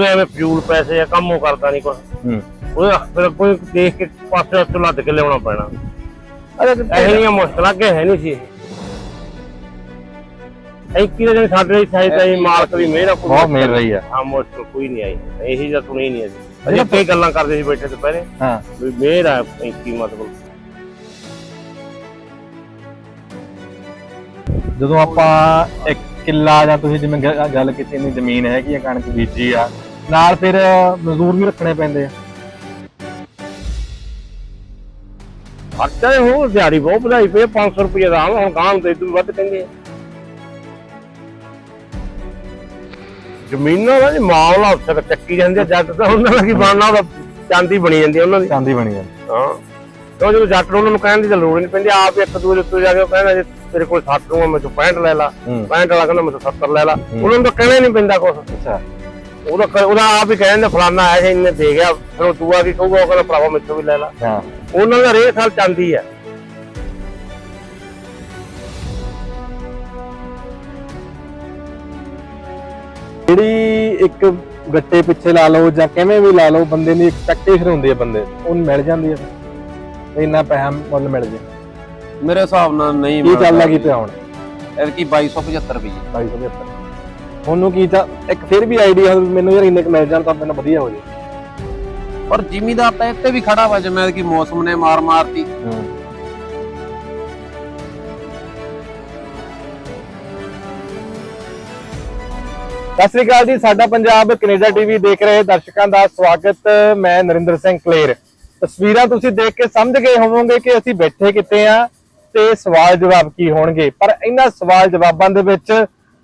ਉਹਦੇ ਐਵੇਂ ਫਿਊਲ ਪੈਸੇ ਆ ਕੰਮ ਉਹ ਕਰਦਾ ਨਹੀਂ ਕੁਛ। ਹੂੰ। ਉਹਦਾ ਫਿਰ ਕੋਈ ਦੇਖ ਕੇ ਪਾਸੇ ਤੋਂ ਲੱਦ ਕੇ ਲਿਆਉਣਾ ਪੈਣਾ। ਅਰੇ ਇਹੋ ਮੁਸ਼ਕਲਾਂ ਅੱਗੇ ਹੈ ਨਹੀਂ ਸੀ ਇਹ। ਕੀ ਜਿਹੜੇ ਸਾਡੇ ਲਈ ਚਾਹੀਦਾ ਜੀ ਮਾਲਕ ਦੀ ਮਿਹਰ ਆ, ਕੋਈ ਬਹੁਤ ਮਿਹਰ ਰਹੀ ਆ। ਹਾਂ ਮੁਸ਼ਕਲ ਕੋਈ ਨਹੀਂ ਆਈ। ਇਹੀ ਜਿਹਾ ਸੁਣੀ ਨਹੀਂ ਅਸੀਂ। ਅਜੇ ਕਈ ਗੱਲਾਂ ਕਰਦੇ ਸੀ ਬੈਠੇ ਦੁਪਹਿਰੇ। ਹਾਂ। ਵੀ ਮਿਹਰ ਆ ਕੀ ਮਤਲਬ ਜਦੋਂ ਆਪਾਂ ਇੱਕ ਕਿੱਲਾ ਜਾਂ ਤੁਸੀਂ ਜਿਵੇਂ ਗੱਲ ਕੀਤੀ ਇੰਨੀ ਜ਼ਮੀਨ ਹੈਗੀ ਆ ਕਣਕ ਬੀਜੀ ਆ ਨਾਲ ਫਿਰ ਮਜ਼ਦੂਰ ਵੀ ਰੱਖਣੇ ਪੈਂਦੇ ਆ। ਖਰਚਾ ਹੋ ਦਿਹਾੜੀ ਬਹੁਤ ਵਧਾਈ ਪਈ 500 ਰੁਪਏ ਦਾ ਹੁਣ ਗਾਂ ਤੇ ਇਦੋਂ ਵੱਧ ਕਹਿੰਦੇ। ਜ਼ਮੀਨਾਂ ਦਾ ਜੀ ਮਾਮਲਾ ਉੱਥੇ ਤੱਕ ਚੱਕੀ ਜਾਂਦੇ ਆ, ਜੱਟ ਤਾਂ ਉਹਨਾਂ ਦਾ ਕੀ ਬਣਨਾ ਉਹਦਾ ਚਾਂਦੀ ਬਣੀ ਜਾਂਦੀ ਆ ਉਹਨਾਂ ਦੀ। ਚਾਂਦੀ ਬਣੀ ਆ ਹਾਂ। ਕਿਉਂ ਜਦੋਂ ਜੱਟ ਨੂੰ ਉਹਨਾਂ ਨੂੰ ਕਹਿਣ ਦੀ ਤਾਂ ਲੋੜ ਹੀ ਨਹੀਂ ਪੈਂਦੀ ਆਪ ਇੱਕ ਦੂਜੇ ਦੇ ਉੱਤੇ ਜਾ ਕੇ ਉਹ ਕਹਿੰਦਾ ਜੇ ਤੇਰੇ ਕੋਲ 60 ਨੂੰ ਆ, ਮੈਂ ਤੋਂ 65 ਲੈ ਲਾ। ਹੂੰ। 65 ਵਾਲਾ ਕਹਿੰਦਾ ਮੈਂ ਤੋਂ 70 ਲੈ ਲਾ। ਉਹਨਾਂ ਨੂੰ ਤਾਂ ਕਹਿਣਾ ਹੀ ਨਹੀਂ ਪੈਂਦਾ ਕੁਛ। ਅੱਛਾ। ਉਹਦਾ ਕ- ਉਹਦਾ ਆਪ ਹੀ ਕਹਿੰਦੇ ਫਲਾਨਾ ਆਇਆ ਸੀ ਇੰਨੇ ਦੇ ਗਿਆ। ਫਿਰ ਉਹ ਦੂਆ ਕੀ ਕਹੂਗਾ ਉਹ ਕਹਿੰਦਾ ਭਰਾਵਾ ਮੈਥੋਂ ਵੀ ਲੈ ਲਾ। ਹਾਂ। ਉਹਨਾਂ ਦਾ ਰੇਟ ਸਾਲ ਚਾਂਦੀ ਆ। ਜਿਹੜੀ ਇੱਕ ਗੱਟੇ ਪਿੱਛੇ ਲਾ ਲਓ ਜਾਂ ਕਿਵੇਂ ਵੀ ਲਾ ਲਓ ਬੰਦੇ ਦੀ ਐਕਸਪੈਕਟੇਸ਼ਨ ਹੁੰਦੀ ਹੈ ਬੰਦੇ ਦੀ। ਉਹਨੂੰ ਮਿਲ ਜਾਂਦੀ ਹੈ ਫਿਰ। ਇੰਨਾ ਪੈਸਾ ਮੁੱਲ ਮਿਲ ਜੇ। ਮੇਰੇ ਹਿਸਾਬ ਨਾਲ ਨਹੀਂ ਕੀ ਚੱਲਦਾ ਕੀ ਪਿਆ ਹੁਣ? ਇਹ ਕੀ 2275 ਰੁਪਏ। 275 ਉਹਨੂੰ ਕੀ ਤਾਂ ਇੱਕ ਫਿਰ ਵੀ ਆਈਡੀਆ ਮੈਨੂੰ ਯਾਰ ਇੰਨੇ ਕੁ ਮਿਲ ਜਾਣ ਤਾਂ ਮੈਨੂੰ ਵਧੀਆ ਹੋ ਜੇ। ਪਰ ਜ਼ਿਮੀਦਾਰ ਤਾਂ ਇੱਥੇ ਵੀ ਖੜਾ ਵਾ ਜਿਵੇਂ ਕਿ ਮੌਸਮ ਨੇ ਮਾਰ ਮਾਰਤੀ। ਸਤਿ ਸ੍ਰੀ ਅਕਾਲ ਜੀ ਸਾਡਾ ਪੰਜਾਬ ਕੈਨੇਡਾ ਟੀਵੀ ਦੇਖ ਰਹੇ ਦਰਸ਼ਕਾਂ ਦਾ ਸਵਾਗਤ। ਮੈਂ ਨਰਿੰਦਰ ਸਿੰਘ ਕਲੇਰ। ਤਸਵੀਰਾਂ ਤੁਸੀਂ ਦੇਖ ਕੇ ਸਮਝ ਗਏ ਹੋਵੋਗੇ ਕਿ ਅਸੀਂ ਬੈਠੇ ਕਿੱਥੇ ਆ ਤੇ ਸਵਾਲ ਜਵਾਬ ਕੀ ਹੋਣਗੇ। ਪਰ ਇਹਨਾਂ ਸਵਾਲ ਜਵਾਬਾਂ ਦੇ ਵਿੱਚ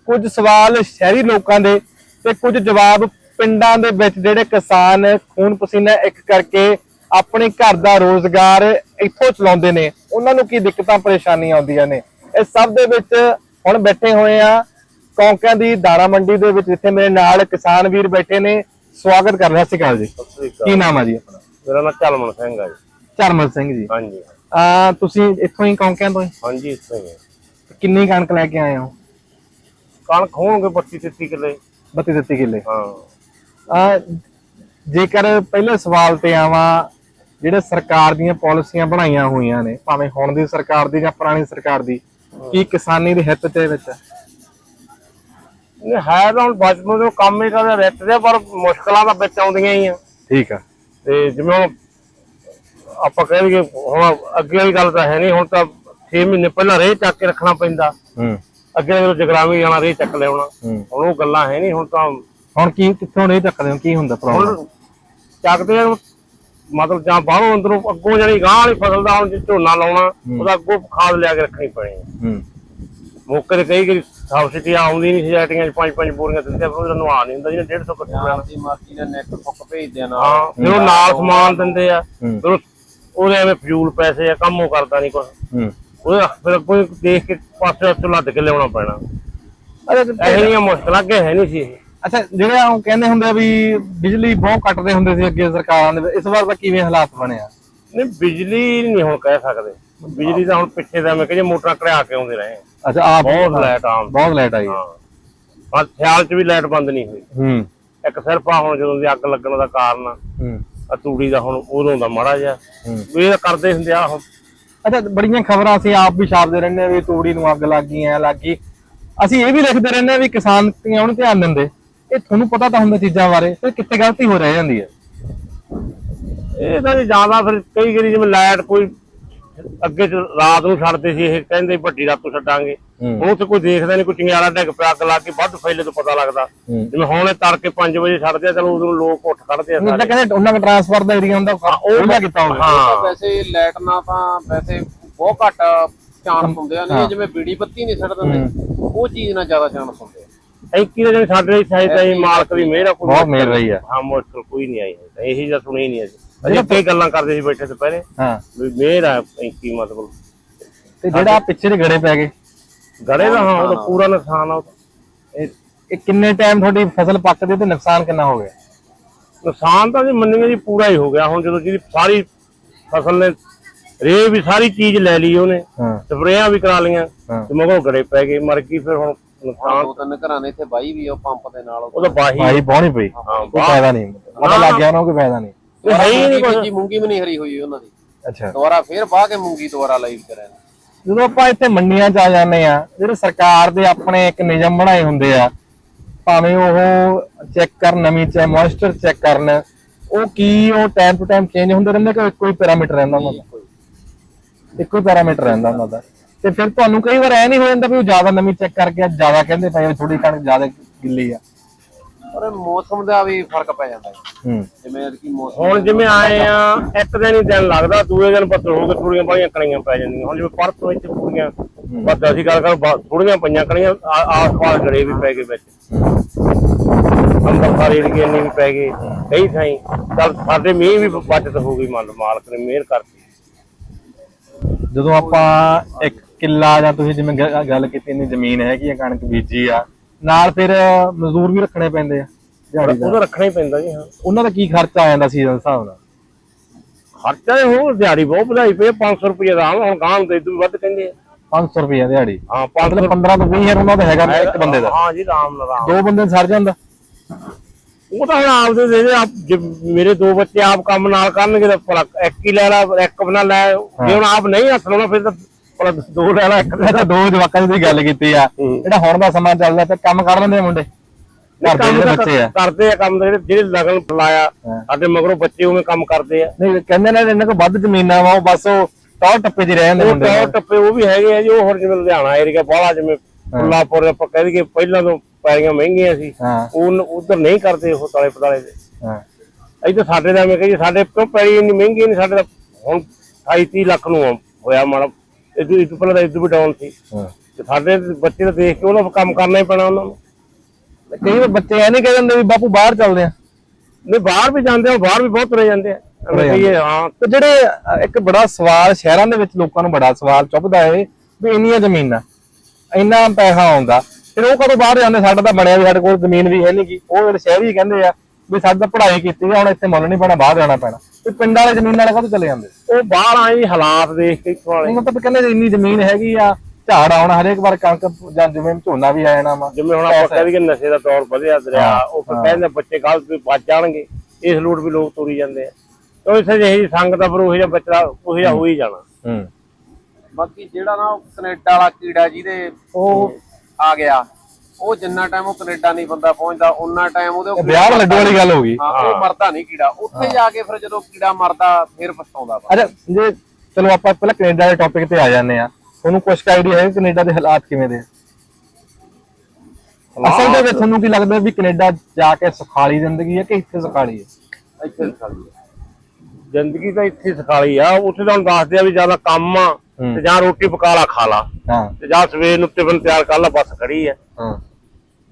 ਕੁਝ ਸਵਾਲ ਸ਼ਹਿਰੀ ਲੋਕਾਂ ਦੇ ਤੇ ਕੁਝ ਜਵਾਬ ਪਿੰਡਾਂ ਦੇ ਵਿੱਚ ਜਿਹੜੇ ਕਿਸਾਨ ਖੂਨ ਪਸੀਨਾ ਇੱਕ ਕਰਕੇ ਆਪਣੇ ਘਰ ਦਾ ਰੋਜ਼ਗਾਰ ਇੱਥੋਂ ਚਲਾਉਂਦੇ ਨੇ ਉਹਨਾਂ ਨੂੰ ਕੀ ਦਿੱਕਤਾਂ ਪਰੇਸ਼ਾਨੀਆਂ ਆਉਂਦੀਆਂ ਨੇ? ਇਹ ਸਭ ਦੇ ਵਿੱਚ ਹੁਣ ਬੈਠੇ ਹੋਏ ਆ ਕੌਂਕਿਆਂ ਦੀ ਦਾਣਾ ਮੰਡੀ ਦੇ ਵਿੱਚ ਜਿੱਥੇ ਮੇਰੇ ਨਾਲ ਕਿਸਾਨ ਵੀਰ ਬੈਠੇ ਨੇ। ਸਵਾਗਤ ਕਰ ਰਿਹਾ ਸੀ ਕਾਲ ਜੀ। ਕੀ ਨਾਮ ਆ ਜੀ ਆਪਣਾ? ਮੇਰਾ ਨਾਮ ਚਲਮਨ ਸਿੰਘ ਆ ਜੀ। ਚਰਮਲ ਸਿੰਘ ਜੀ। ਹਾਂਜੀ। ਆ ਤੁਸੀਂ ਇੱਥੋਂ ਹੀ ਕੌਂਕਿਆਂ ਤੋਂ ਹੀ? ਹਾਂਜੀ ਇੱਥੇ ਹੀ। ਕਿੰਨੀ ਕਣਕ ਲੈ ਕੇ ਆਏ ਹੋ? ਕਣਕ ਹੋਣਗੇ 25 33 ਕਿੱਲੇ। 32 33 ਕਿੱਲੇ। ਹਾਂ। ਆ ਜੇਕਰ ਪਹਿਲੇ ਸਵਾਲ ਤੇ ਆਵਾਂ ਜਿਹੜੇ ਸਰਕਾਰ ਦੀਆਂ ਪਾਲਿਸੀਆਂ ਬਣਾਈਆਂ ਹੋਈਆਂ ਨੇ ਭਾਵੇਂ ਹੁਣ ਦੀ ਸਰਕਾਰ ਦੀ ਜਾਂ ਪੁਰਾਣੀ ਸਰਕਾਰ ਦੀ ਕੀ ਕਿਸਾਨੀ ਦੇ ਹਿੱਤ ਦੇ ਵਿੱਚ? ਹੈ? ਇਹ ਹੈ ਤਾਂ ਹੁਣ ਬਚਪਨ ਤੋਂ ਕੰਮ ਹੀ ਕਰਦੇ ਦੇ ਪਰ ਮੁਸ਼ਕਲਾਂ ਤਾਂ ਵਿੱਚ ਆਉਂਦੀਆਂ ਹੀ ਆ। ਠੀਕ ਆ। ਤੇ ਜਿਵੇਂ ਹੁਣ ਆਪਾਂ ਕਹਿ ਲਈਏ ਹੁਣ ਅੱਗੇ ਵਾਲੀ ਗੱਲ ਤਾਂ ਹੈ ਨਹੀਂ ਹੁਣ ਤਾਂ 6 ਮਹੀਨੇ ਪਹਿਲਾਂ ਰੇਹ ਚੱਕ ਕੇ ਰੱਖਣਾ ਪੈਂਦਾ। ਹੂੰ। ਅੱਗੇ ਜਦੋਂ ਜਗਰਾਵੀ ਜਾਣਾ ਰੇਹ ਚੱਕ ਲਿਆਉਣਾ ਹੁਣ। ਉਹ ਗੱਲਾਂ ਹੈ ਨਹੀਂ ਹੁਣ ਤਾਂ ਹੁਣ ਕੀ ਕਿੱਥੋਂ ਨਹੀਂ ਚੱਕਦੇ ਹੋ ਕੀ ਹੁੰਦਾ ਪ੍ਰੋਬਲਮ ਚੱਕਦੇ ਆ ਮਤਲਬ ਜਾਂ ਬਾਹਰੋਂ ਅੰਦਰੋਂ ਅੱਗੋਂ ਜਾਨੀ ਗਾਂ ਵਾਲੀ ਫਸਲ ਦਾ ਹੁਣ ਝੋਨਾ ਲਾਉਣਾ ਉਹਦਾ ਅੱਗੋਂ ਖਾਦ ਲਿਆ ਕੇ ਰੱਖਣੀ ਪੈਣੀ ਮੌਕੇ ਤੇ ਕਈ ਕਈ ਸਬਸਿਡੀ ਆਉਂਦੀ ਨਹੀਂ ਸੋਸਾਇਟੀਆਂ 'ਚ ਪੰਜ ਪੰਜ ਬੋਰੀਆਂ ਦਿੰਦੇ ਪਰ ਉਹਦਾ ਨੁਆ ਨਹੀਂ ਹੁੰਦਾ ਜਿਹਨੇ 150 ਕੱਟੂ ਲੈਣਾ ਆਪਦੀ ਮਰਜ਼ੀ ਨਾਲ ਨੈਟ ਫੁੱਕ ਭੇਜਦੇ ਆ ਨਾ ਹਾਂ ਫਿਰ ਉਹ ਨਾਲ ਸਮਾਨ ਦਿੰਦੇ ਆ। ਫਿਰ ਉਹ- ਉਹਦੇ ਐਵੇਂ ਫਿਊਲ ਪੈਸੇ ਆ ਕੰਮ ਉਹ ਕਰਦਾ ਨਹੀਂ ਕੁਛ। ਹੂੰ ਉਹਦਾ ਫਿਰ ਕੋਈ ਦੇਖ ਕੇ ਪਾਸੇ ਤੋਂ ਲੱਦ ਕੇ ਲਿਆਉਣਾ ਪੈਣਾ। ਅਰੇ ਇਹੋ ਜਿਹੀਆਂ ਮੁਸ਼ਕਲਾਂ ਅੱਗੇ ਹੈ ਨਹੀਂ ਸੀ ਇਹ। ਅੱਛਾ ਜਿਹੜੇ ਉਹ ਕਹਿੰਦੇ ਹੁੰਦੇ ਆ ਵੀ ਬਿਜਲੀ ਬਹੁਤ ਕੱਟਦੇ ਹੁੰਦੇ ਸੀ ਅੱਗੇ ਸਰਕਾਰਾਂ ਦੇ। ਇਸ ਵਾਰ ਦਾ ਕਿਵੇਂ ਹਾਲਾਤ ਬਣਿਆ ਨਹੀਂ ਬਿਜਲੀ ਨਹੀਂ ਹੁਣ ਕਹਿ ਸਕਦੇ। ਬਿਜਲੀ ਤਾਂ ਹੁਣ ਪਿੱਛੇ ਦਾ ਮੈਂ ਕਹਿੰਦੇ ਮੋਟਰਾਂ ਕਢਾ ਕੇ ਆਉਂਦੇ ਰਹੇ। ਅੱਛਾ ਆ ਬਹੁਤ ਲਾਈਟ ਆਮ ਬਹੁਤ ਲਾਈਟ ਆਈ। ਹੈ। ਪਰ ਸਿਆਲ 'ਚ ਵੀ ਲਾਈਟ ਬੰਦ ਨਹੀਂ ਹੋਈ। ਹੂੰ। ਇੱਕ ਸਿਰਫ ਆ ਹੁਣ ਜਦੋਂ ਦੀ ਅੱਗ ਲੱਗਣ ਦਾ ਕਾਰਨ ਹੂੰ। ਆ ਤੂੜੀ ਦਾ ਹੁਣ ਉਦੋਂ ਦਾ ਮਾੜਾ ਜਿਹਾ। ਹੂੰ। ਵੀ ਇਹ ਤਾਂ ਕਰਦੇ ਹੁੰਦੇ ਆ ਹੁਣ ਅੱਛਾ, ਬੜੀਆਂ ਖਬਰਾਂ ਅਸੀਂ ਆਪ ਵੀ ਛਾਪਦੇ ਰਹਿੰਦੇ ਆ ਵੀ ਤੂੜੀ ਨੂੰ ਅੱਗ ਲੱਗ ਗਈ ਐ ਲੱਗ। ਗਈ ਅਸੀਂ ਇਹ ਵੀ ਲਿਖਦੇ ਰਹਿੰਦੇ ਆ ਵੀ ਕਿਸਾਨ ਧੀਆਂ ਉਹਨੂੰ ਧਿਆਨ ਦਿੰਦੇ। ਇਹ ਤੁਹਾਨੂੰ ਪਤਾ ਤਾਂ ਹੁੰਦਾ ਚੀਜ਼ਾਂ ਬਾਰੇ, ਫਿਰ ਕਿੱਥੇ ਗਲਤੀ ਹੋ ਰਹਿ ਜਾਂਦੀ ਹੈ। ਇਹ ਤਾਂ ਜੀ ਜ਼ਿਆਦਾ ਫਿਰ ਕਈ ਵਾਰੀ ਜਿਵੇਂ ਲਾਈਟ ਕੋਈ ਅੱਗੇ ਚ ਰਾਤ ਨੂੰ ਛੱਡਦੇ ਸੀ ਇਹ ਕਹਿੰਦੇ ਵੱਡੀ ਰਾਤ ਨੂੰ ਛੱਡਾਂਗੇ। ਹੁਣ ਉੱਥੇ ਕੋਈ ਦੇਖਦਾ ਨਹੀਂ ਕੋਈ ਚਿੰਗਾਰਾ ਡਿੱਗ ਪਿਆ ਅੱਗ ਲੱਗ ਕੇ ਵੱਧ ਫੈਲੇ ਤੋਂ ਪਤਾ ਲੱਗਦਾ। ਜਿਵੇਂ ਹੁਣ ਇਹ ਤੜਕੇ 5 ਵਜੇ ਛੱਡਦੇ ਆ ਚਲੋ ਉਦੋਂ ਲੋਕ ਉੱਠ ਖੜਦੇ ਆ ਨਹੀਂ ਤਾਂ ਸਾਰੇ। ਕਹਿੰਦੇ ਉਹਨਾਂ ਦਾ ਟਰਾਂਸਫਰ ਦਾ ਏਰੀਆ ਹੁੰਦਾ ਉਹ ਉਹਦਾ ਕੀਤਾ ਹੋਵੇ ਹਾਂ। ਵੈਸੇ ਲਾਈਟ ਨਾਲ ਤਾਂ ਵੈਸੇ ਬਹੁਤ ਘੱਟ ਚਾਂਸ ਹੁੰਦੇ ਆ ਨਹੀਂ ਜਿਵੇਂ ਬੀੜੀ ਬੱਤੀ ਨਹੀਂ ਛੱਡ ਦਿੰਦੇ ਉਹ ਚੀਜ਼ ਨਾਲ ਜ਼ਿਆਦਾ ਚਾਂਸ ਹੁੰਦੇ ਆ। ਐਕੀ ਦਾ ਜਿਹੜੀ ਸਾਡੇ ਚਾਹੀਦਾ ਜੀ ਮਾਲਕ ਦੀ ਮਿਹਰ ਆ ਕੋਈ ਬਹੁਤ ਮਿਹਰ ਰਹੀ ਆ। ਹਾਂ ਮੁਸ਼ਕਲ ਕੋਈ ਨਹੀਂ ਆਈ ਹੈ। ਇਹੀ ਜਿਹਾ ਸੁਣੀ ਨਹੀਂ ਅਸੀਂ। ਅਜੇ ਕਈ ਗੱਲਾਂ ਕਰਦੇ ਸੀ ਬੈਠੇ ਦੁਪਹਿਰੇ। ਹਾਂ। ਵੀ ਮਿਹਰ ਆ ਐਕੀ ਮਤਲਬ? ਤੇ ਜਿਹੜਾ ਪਿੱਛੇ ਦੇ ਗੜੇ ਪੈ ਗਏ। ਗੜੇ ਦਾ ਹਾਂ ਉਹ ਤਾਂ ਪੂਰਾ ਨੁਕਸਾਨ ਆ ਉਹ ਤਾਂ। ਇਹ ਕਿੰਨੇ ਟਾਈਮ ਤੁਹਾਡੀ ਫਸਲ ਪੱਕਦੀ ਤੇ ਨੁਕਸਾਨ ਕਿੰਨਾ ਹੋ ਗਿਆ? ਨੁਕਸਾਨ ਤਾਂ ਜੀ ਮੰਨੀਏ ਜੀ ਪੂਰਾ ਹੀ ਹੋ ਗਿਆ। ਹੁਣ ਜਦੋਂ ਜਿਹਦੀ ਸਾਰੀ ਫਸਲ ਨੇ ਰੇ ਵੀ ਸਾਰੀ ਚੀਜ਼ ਲੈ ਲਈ ਉਹਨੇ ਸਪਰੇਆਂ ਵੀ ਕਰਾ ਲਈਆਂ। ਤੇ ਮਗਰੋਂ ਗੜੇ ਪੈ ਗਏ। ਮਰ ਗਈ ਫਿਰ ਹੁਣ ਨੁਕਸਾਨ। ਦੋ ਤਿੰਨ ਘਰਾਂ ਨੇ ਇੱਥੇ ਬਾਈ ਵੀ ਆ, ਉਹ ਪੰਪ ਦੇ ਨਾਲ। ਉਹਦਾ ਬਾਹੀ ਭਾਈ ਬਹੁਣੀ ਪਈ। ਹਾਂ ਕੋਈ ਫਾਇਦਾ ਨਹੀਂ। ਪਤਾ ਲੱਗ ਗਿਆ ਨੂੰ ਕੋਈ ਫਾਇਦਾ ਨਹੀਂ। ਇਹ ਹੈ ਹੀ ਨਹੀਂ ਕੁਛ। ਜੀ ਮੂੰਗੀ ਵੀ ਨਹੀਂ ਹਰੀ ਹੋਈ ਉਹਨਾਂ ਦੀ। ਅੱਛਾ। ਦੁਬਾਰਾ ਫੇਰ ਬਾਹ ਕੇ ਮੂੰਗੀ ਦੁਬਾਰਾ ਲਾਈ ਵਿਚਾਰਿਆਂ ਨੇ। ਜਦੋਂ ਆਪਾਂ ਇੱਥੇ ਮੰਡੀਆਂ 'ਚ ਆ ਜਾਂਦੇ ਆ ਜਿਹੜੇ ਸਰਕਾਰ ਦੇ ਆਪਣੇ ਇੱਕ ਨਿਯਮ ਬਣਾਏ ਹੁੰਦੇ ਆ ਭਾਵੇਂ ਉਹ ਚੈੱਕ ਕਰਨ ਨਵੀਂ ਚ ਮੋਇਸਚਰ ਚੈੱਕ ਕਰਨ ਉਹ ਕੀ ਉਹ ਟਾਈਮ ਟੂ ਟਾਈਮ ਚੇਂਜ ਹੁੰਦੇ ਰਹਿੰਦੇ ਕਿ ਹੀ ਪੈਰਾਮੀਟਰ ਰਹਿੰਦਾ ਉਹਨਾਂ ਦਾ? ਇੱਕੋ ਪੈਰਾਮੀਟਰ ਰਹਿੰਦਾ ਉਹਨਾਂ ਦਾ। ਤੇ ਫਿਰ ਤੁਹਾਨੂੰ ਕਈ ਵਾਰ ਐ ਨਹੀਂ ਹੋ ਜਾਂਦਾ ਵੀ ਉਹ ਜ਼ਿਆਦਾ ਨਵੀਂ ਚੈੱਕ ਕਰਕੇ ਜ਼ਿਆਦਾ ਕਹਿੰਦੇ ਪਏ ਥੋੜੀ ਕਣਕ ਜ਼ਿਆਦਾ ਗਿੱਲੀ ਆ। ਪਰ ਮੌਸਮ ਦਾ ਵੀ ਫ਼ਰਕ ਪੈ ਜਾਂਦਾ ਹੈ ਹੂੰ। ਜਿਵੇਂ ਕਿ ਮੌਸਮ ਹੁਣ ਜਿਵੇਂ ਆਏ ਆ ਇੱਕ ਦਿਨ ਹੀ ਦਿਨ ਲੱਗਦਾ ਦੂਏ ਦਿਨ ਪੱਤਰ ਹੋ ਕੇ ਥੋੜੀਆਂ ਬਾਈਆਂ ਕਣੀਆਂ ਪੈ ਜਾਂਦੀਆਂ। ਹੁਣ ਜਿਵੇਂ ਪਰਸੋਂ ਇੱਥੇ ਪੂਰੀਆਂ ਪੱਤਰ ਅਸੀਂ ਗੱਲ ਕਰ ਥੋੜੀਆਂ ਪਈਆਂ ਕਣੀਆਂ ਆਸ-ਪਾਸ ਗੜੇ ਵੀ ਪੈ ਗਏ ਵਿੱਚ। ਅੰਦਰ ਸਾਰੇ ਏਰੀਏ ਇੰਨੇ ਵੀ ਪੈ ਗਏ ਕਈ ਥਾਈਂ ਚੱਲ ਸਾਡੇ ਮੀਂਹ ਵੀ ਬਚਤ ਹੋ ਗਈ ਮੰਨ ਮਾਲਕ ਨੇ ਮਿਹਰ ਕਰਤੀ। ਜਦੋਂ ਆਪਾਂ ਇੱਕ ਕਿੱਲਾ ਜਾਂ ਤੁਸੀਂ ਜਿਵੇਂ ਗ- ਗੱਲ ਕੀਤੀ ਇੰਨੀ ਜ਼ਮੀਨ ਹੈਗੀ ਆ ਕਣਕ ਬੀਜੀ ਆ ਨਾਲ ਫਿਰ ਮਜ਼ਦੂਰ ਵੀ ਰੱਖਣੇ ਪੈਂਦੇ ਆ ਦਿਹਾੜੀ ਦਾ। ਉਹਦਾ ਰੱਖਣਾ ਹੀ ਪੈਂਦਾ ਜੀ ਹਾਂ। ਉਹਨਾਂ ਦਾ ਕੀ ਖਰਚਾ ਆ ਜਾਂਦਾ ਸੀਜ਼ਨ ਹਿਸਾਬ ਨਾਲ? ਖਰਚਾ ਇਹ ਹੋਰ ਦਿਹਾੜੀ ਬਹੁਤ ਵਧਾਈ ਪਈ 500 ਰੁਪਏ ਦਾ ਹੁਣ ਗਾਂ ਦੇ ਵੀ ਵੱਧ ਕਹਿੰਦੇ ਆ। 500 ਰੁਪਏ ਦਿਹਾੜੀ। ਹਾਂ 500 ਮਤਲਬ 15 ਤੋਂ 20 ਹਜ਼ਾਰ ਉਹਨਾਂ ਦਾ ਹੈਗਾ ਇੱਕ ਬੰਦੇ ਦਾ। ਹਾਂ ਜੀ ਰਾਮ ਨਾਲ ਦੋ ਬੰਦੇ ਸਰ ਜਾਂਦਾ। ਉਹ ਤਾਂ ਹੁਣ ਆਪਦੇ ਦੇ ਦੇ ਮੇਰੇ ਦੋ ਬੱਚੇ ਆਪ ਕੰਮ ਨਾਲ ਕਰਨਗੇ ਤਾਂ ਇੱਕ ਹੀ ਲੈ ਲਾ ਇੱਕ ਬਣਾ ਲੈ ਜੇ ਹੁਣ ਆਪ ਨਹੀਂ ਹੱਥ ਲਾਉਣਾ ਫਿਰ ਤਾਂ ਦੋ ਲੈ ਲਾ ਇੱਕ ਇਹ ਤਾਂ ਦੋ ਜਵਾਕਾਂ ਦੀ ਤੁਸੀਂ ਗੱਲ ਕੀਤੀ ਆ। ਜਿਹੜਾ ਹੁਣ ਦਾ ਸਮਾਂ ਚੱਲਦਾ ਤੇ ਕੰਮ ਕਰ ਲੈਂਦੇ ਆ ਮੁੰਡੇ। ਘਰ ਦੇ ਕੰਮ ਜਿਹੜੇ ਤਾਂ ਬੱਚੇ ਆ। ਕਰਦੇ ਆ ਕੰਮ ਦੇ ਜਿਹੜੇ ਜਿਹੜੇ ਲਗਨ ਲਾਇਆ ਹਾਂ। ਸਾਡੇ ਮਗਰੋਂ ਬੱਚੇ ਉਵੇਂ ਕੰਮ ਕਰਦੇ ਆ। ਨਹੀਂ ਕਹਿੰਦੇ ਨੇ ਇਹਨਾਂ ਕੋਲ ਵੱਧ ਜ਼ਮੀਨਾਂ ਵਾ ਉਹ ਬਸ ਉਹ ਟੌਰ ਟੱਪੇ 'ਚ ਹੀ ਰਹਿ ਜਾਂਦੇ ਉਹ ਮੁੰਡੇ ਟੌਰ ਟੱਪੇ ਉਹ ਵੀ ਹੈਗੇ ਆ ਜੀ ਉਹ ਹੁਣ ਜਿਵੇਂ ਲੁਧਿਆਣਾ ਏਰੀਆ ਬਾਹਲਾ ਜਿਵੇਂ ਫੁੱਲਾਪੁਰ ਆਪਾਂ ਕਹਿ ਦਈਏ ਪਹਿਲਾਂ ਤੋਂ ਪੈਰੀਆਂ ਮਹਿੰਗੀਆਂ ਸੀ। ਉਹ ਉਧਰ ਨਹੀਂ ਕਰਦੇ ਉਹ ਤਲੇ ਪਤਾਲੇ ਦੇ। ਹਾਂ। ਸਾਡੇ ਦਾ ਮੈਂ ਕਹੀ ਸਾਡੇ ਕਿਉਂ ਪੈਰੀ ਇੰਨੀ ਮਹਿੰਗੀ ਨਹੀਂ ਸਾਡੇ ਤਾਂ ਹੁਣ 28 30 ਲੱਖ ਨੂੰ ਹੋਇਆ ਮਾੜਾ ਇਹ ਤੋਂ ਪਹਿਲਾਂ ਤਾਂ ਇਦੋਂ ਵੀ ਡਾਊਨ ਸੀ। ਹਾਂ। ਤੇ ਸਾਡੇ ਬੱਚੇ ਤਾਂ ਦੇਖ ਕੇ ਉਹਨਾਂ ਕੰਮ ਕਰਨਾ ਹੀ ਪੈਣਾ ਉਹਨਾਂ ਨੂੰ। ਤੇ ਕਈ ਵਾਰ ਬੱਚੇ ਐ ਨਹੀਂ ਕਹਿ ਦਿੰਦੇ ਵੀ ਬਾਪੂ ਬਾਹਰ ਚੱਲਦੇ ਆ। ਨਹੀਂ ਬਾਹਰ ਵੀ ਜਾਂਦੇ ਆ ਬਾਹਰ ਵੀ ਬਹੁਤ ਤੁਰੇ ਜਾਂਦੇ ਆ। ਐਵੇਂ ਕਹੀਏ ਹਾਂ ਤੇ ਜਿਹੜੇ ਅ, ਇੱਕ ਬੜਾ ਸਵਾਲ ਸ਼ਹਿਰਾਂ ਦੇ ਵਿੱਚ ਲੋਕਾਂ ਨੂੰ ਬੜਾ ਸਵਾਲ ਚੁੱਭਦਾ ਏ ਵੀ ਇੰਨੀਆਂ ਜ਼ਮੀਨਾਂ ਇੰਨਾ ਪੈਸਾ ਆਉਂਦਾ। ਫਿਰ ਉਹ ਕਦੋਂ ਬਾਹਰ ਜਾਂਦੇ ਸਾਡਾ ਤਾਂ ਬਣਿਆ ਵੀ ਸਾਡੇ ਕੋਲ ਜ਼ਮੀਨ ਵੀ ਹੈ ਨਹੀਂ ਗੀ। ਉਹ ਜਿਹੜੇ ਸ਼ਹਿਰੀ ਕਹਿੰਦੇ ਆ ਵੀ ਸਾਡੀ ਪੜ੍ਹਾਈ ਕੀਤੀ ਆ ਹੁਣ ਇੱਥੇ ਮੁੱਲ ਨਹੀਂ ਪੈਣਾ ਬਾਹਰ ਜਾਣਾ ਪੈਣਾ। ਤੇ ਪਿੰਡ ਵਾਲੇ ਜ਼ਮੀਨ ਵਾਲੇ ਕਦੋਂ ਚਲੇ ਜਾਂਦੇ। ਉਹ ਬਾਹਰ ਆਏ ਹਾਲਾਤ ਦੇਖ ਕੇ ਇੱਥੋਂ ਵਾਲੇ। ਉਹ ਮਤਲਬ ਕਹਿੰਦੇ ਜੇ ਇੰਨੀ ਜ਼ਮੀਨ ਹੈਗੀ ਆ ਝਾੜ ਆਉਣਾ ਹਰੇਕ ਵਾਰ ਕਣਕ ਜਾਂ ਜਿਵੇਂ ਝੋਨਾ ਵੀ ਆ ਜਾਣਾ ਵਾ। ਜਿਵੇਂ ਹੁਣ ਆਪਾਂ ਕਹਿ ਦਈਏ ਨਸ਼ੇ ਦਾ ਦੌਰ ਵਧਿਆ ਦਰਿਆ ਉਹ ਫਿਰ ਕਹਿੰਦੇ ਬੱਚੇ ਗਲਤ ਵੀ ਬਚ ਜਾਣਗੇ ਇਸ ਲੋਟ ਵੀ ਲੋਕ ਤੁਰੀ ਜਾਂਦੇ ਆ। ਉਹ ਇਸੇ ਜਿਹੀ ਸੰਗਤ ਆ ਪਰ ਉਹ ਜਿਹਾ ਬੱਚਾ ਉਹ ਜਿਹਾ ਹੋ। ਹੀ ਜਾਣਾ। ਹੂੰ। ਬਾਕੀ ਜਿਹੜਾ ਨਾ ਉਹ ਕੈਨੇਡਾ ਵਾਲਾ ਕੀੜਾ ਜਿਹਦੇ ਉਹ ਆ ਗਿਆ। ਉਹ ਜਿੰਨਾ ਟਾਈਮ ਉਹ ਕੈਨੇਡਾ ਨਹੀਂ ਬੰਦਾ ਪਹੁੰਚਦਾ ਉਹਨਾਂ ਟਾਈਮ ਉਹਦੇ ਉਹ ਵਿਆਹ ਵਾਲੇ ਲੱਡੂ ਵਾਲੀ ਗੱਲ ਹੋ ਗਈ। ਹਾਂ ਉਹ ਮਰਦਾ ਨਹੀਂ ਕੀੜਾ। ਉੱਥੇ ਜਾ ਕੇ ਫਿਰ ਜਦੋਂ ਕੀੜਾ ਮਰਦਾ ਫਿਰ ਪਛਤਾਉਂਦਾ ਵਾ ਅੱਛਾ ਜੇ ਚਲੋ ਆਪਾਂ ਪਹਿਲਾਂ ਕੈਨੇਡਾ ਦੇ ਟੌਪਿਕ ਤੇ ਆ ਜਾਂਦੇ ਆ ਤੁਹਾਨੂੰ ਕੁਝ ਆਈਡੀਆ ਹੈ ਕੈਨੇਡਾ ਦੇ ਹਾਲਾਤ ਕਿਵੇਂ ਦੇ? ਅਸਲ ਦੇ ਵਿੱਚ ਤੁਹਾਨੂੰ ਕੀ ਲੱਗਦਾ ਵੀ ਕੈਨੇਡਾ ਜਾ ਕੇ ਸੁਖਾਲੀ ਜ਼ਿੰਦਗੀ ਹੈ ਕਿ ਇੱਥੇ ਸੁਖਾਲੀ ਹੈ? ਇੱਥੇ ਸਾਲੀ ਜ਼ਿੰਦਗੀ ਤਾਂ ਇੱਥੇ ਸਿਖਾਲੀ ਆ। ਉੱਥੇ ਤਾਂ ਹੁਣ ਦੱਸਦੇ ਆ ਵੀ ਜ਼ਿਆਦਾ ਕੰਮ ਆ। ਹੂੰ। ਤੇ ਜਾਂ ਰੋਟੀ ਪਕਾ ਲਾ ਖਾ ਲਾ। ਹਾਂ। ਤੇ ਜਾਂ ਸਵੇਰ ਨੂੰ ਟਿਫਨ ਤਿਆਰ ਕਰ ਲਾ ਬੱਸ ਖੜੀ ਹਾਂ।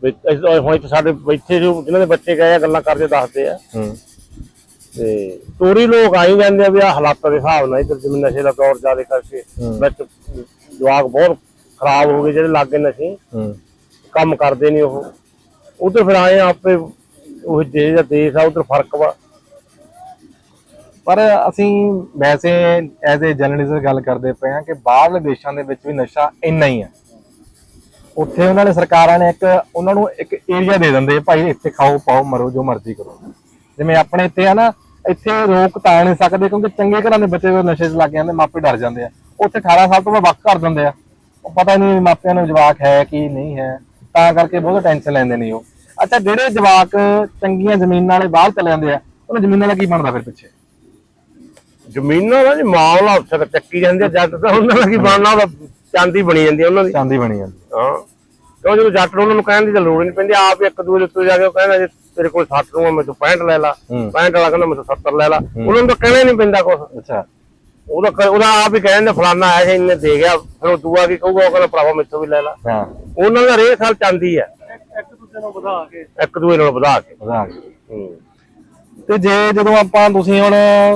ਵੀ ਇਸ- ਹੁਣ ਇੱਥੇ ਸਾਡੇ ਇੱਥੇ ਜੋ ਜਿਨ੍ਹਾਂ ਦੇ ਬੱਚੇ ਗਏ ਆ ਗੱਲਾਂ ਕਰਦੇ ਦੱਸਦੇ ਆ। ਹੂੰ। ਤੇ ਤੋਰੀ ਲੋਕ ਆਈ ਜਾਂਦੇ ਆ ਵੀ ਆ ਹਾਲਾਤਾਂ ਦੇ ਹਿਸਾਬ ਨਾਲ ਇੱਧਰ ਜਿਵੇਂ ਨਸ਼ੇ ਦਾ ਦੌਰ ਜ਼ਿਆਦਾ ਕਰਕੇ ਵਿੱਚ ਜਵਾਕ ਬਹੁਤ ਖਰਾਬ ਹੋ ਗਏ ਜਿਹੜੇ ਲੱਗੇ ਨਸ਼ੇ। ਹੂੰ। ਕੰਮ ਕਰਦੇ ਨਹੀਂ ਉਹ। ਉਧਰ ਫਿਰ ਆਏ ਆ ਆਪੇ ਉਹ ਦੇਸ਼ ਦਾ ਦੇਸ਼ ਆ ਉਧਰ ਫ਼ਰਕ ਵਾ। ਪਰ ਅਸੀਂ ਵੈਸੇ ਐਜ਼ ਅ ਜਰਨਲਿਸਟ ਗੱਲ ਕਰਦੇ ਪਏ ਹਾਂ ਕਿ ਬਾਹਰਲੇ ਦੇਸ਼ਾਂ ਦੇ ਵਿੱਚ ਵੀ ਨਸ਼ਾ ਇੰਨਾ ਹੀ ਹੈ ਉੱਥੇ ਉਹਨਾਂ ਨੇ ਸਰਕਾਰਾਂ ਨੇ ਇੱਕ, ਉਹਨਾਂ ਨੂੰ ਇੱਕ ਏਰੀਆ ਦੇ ਦਿੰਦੇ ਭਾਈ ਇੱਥੇ ਖਾਓ, ਪਾਓ, ਮਰੋ, ਜੋ ਮਰਜ਼ੀ ਕਰੋ। ਜਿਵੇਂ ਆਪਣੇ ਇੱਥੇ ਆ ਨਾ, ਇੱਥੇ ਰੋਕ ਤਾਂ ਨਹੀਂ ਸਕਦੇ ਕਿਉਂਕਿ ਚੰਗੇ ਘਰਾਂ ਦੇ ਬੱਚੇ ਜਦੋਂ ਨਸ਼ੇ 'ਚ ਲੱਗ ਜਾਂਦੇ, ਮਾਪੇ ਡਰ ਜਾਂਦੇ ਆ। ਉੱਥੇ 18 ਸਾਲ ਤੋਂ ਬਾਅਦ ਵੱਖ ਕਰ ਦਿੰਦੇ ਆ। ਉਹ ਪਤਾ ਨਹੀਂ ਮਾਪਿਆਂ ਨੂੰ ਜਵਾਕ ਹੈ ਕਿ ਨਹੀਂ ਹੈ, ਤਾਂ ਕਰਕੇ ਬਹੁਤ ਟੈਨਸ਼ਨ ਲੈਂਦੇ ਨੇ ਉਹ। ਅੱਛਾ, ਜਿਹੜੇ ਜਵਾਕ ਚੰਗੀਆਂ ਜ਼ਮੀਨਾਂ ਵਾਲੇ ਬਾਹਰ ਚਲੇ ਜਾਂਦੇ ਆ, ਉਹਨਾਂ ਜ਼ਮੀਨਾਂ ਦਾ ਕੀ ਬਣਦਾ ਫਿਰ ਪਿੱਛੇ? ਜ਼ਮੀਨਾਂ ਦਾ ਜੀ ਮਾਮਲਾ ਉੱਥੇ ਤਾਂ ਚੱਕੀ ਜਾਂਦੇ ਆ, ਜੱਟ ਤਾਂ ਉਹਨਾਂ ਦਾ ਕੀ ਬਣਨਾ ਉਹਦਾ ਚਾਂਦੀ ਬਣੀ ਜਾਂਦੀ ਆ ਉਹਨਾਂ ਦੀ। ਚਾਂਦੀ ਬਣੀ ਜਾਂਦੀ ਹਾਂ। ਕਿਉਂ ਜਦੋਂ ਜੱਟ ਨੂੰ ਉਹਨਾਂ ਨੂੰ ਕਹਿਣ ਦੀ ਤਾਂ ਲੋੜ ਹੀ ਨਹੀਂ ਪੈਂਦੀ ਆਪ ਇੱਕ ਦੂਜੇ ਦੇ ਉੱਤੇ ਜਾ ਕੇ ਉਹ ਕਹਿੰਦਾ ਜੇ ਤੇਰੇ ਕੋਲ 60 ਨੂੰ ਆ, ਮੈਂ ਤੋਂ 65 ਲੈ ਲਾ। ਹੂੰ। 65 ਵਾਲਾ ਕਹਿੰਦਾ ਮੈਂ ਤੋਂ 70 ਲੈ ਲਾ। ਉਹਨਾਂ ਨੂੰ ਤਾਂ ਕਹਿਣਾ ਹੀ ਨਹੀਂ ਪੈਂਦਾ ਕੁਛ। ਅੱਛਾ। ਉਹਦਾ ਕ- ਉਹਦਾ ਆਪ ਹੀ ਕਹਿੰਦੇ ਫਲਾਨਾ ਆਇਆ ਸੀ ਇਹਨੇ ਦੇ ਗਿਆ ਫਿਰ ਉਹ ਦੂਆ ਕੀ ਕਹੂਗਾ ਉਹ ਕਹਿੰਦਾ ਭਰਾਵਾ ਮੈਥੋਂ ਵੀ ਲੈ ਲਾ। ਹਾਂ। ਉਹਨਾਂ ਦਾ ਰੇ ਸਾਲ ਚਾਂਦੀ ਆ। ਇੱਕ ਦੂਜੇ ਨੂੰ ਵਧਾ ਕੇ। ਇੱਕ ਦੂਏ ਨਾਲ ਵਧਾ ਕੇ। ਵਧਾ ਕੇ। ਹੂੰ। ਤੇ ਜੇ ਜਦੋਂ ਆਪਾਂ ਤੁਸੀਂ ਹੁਣ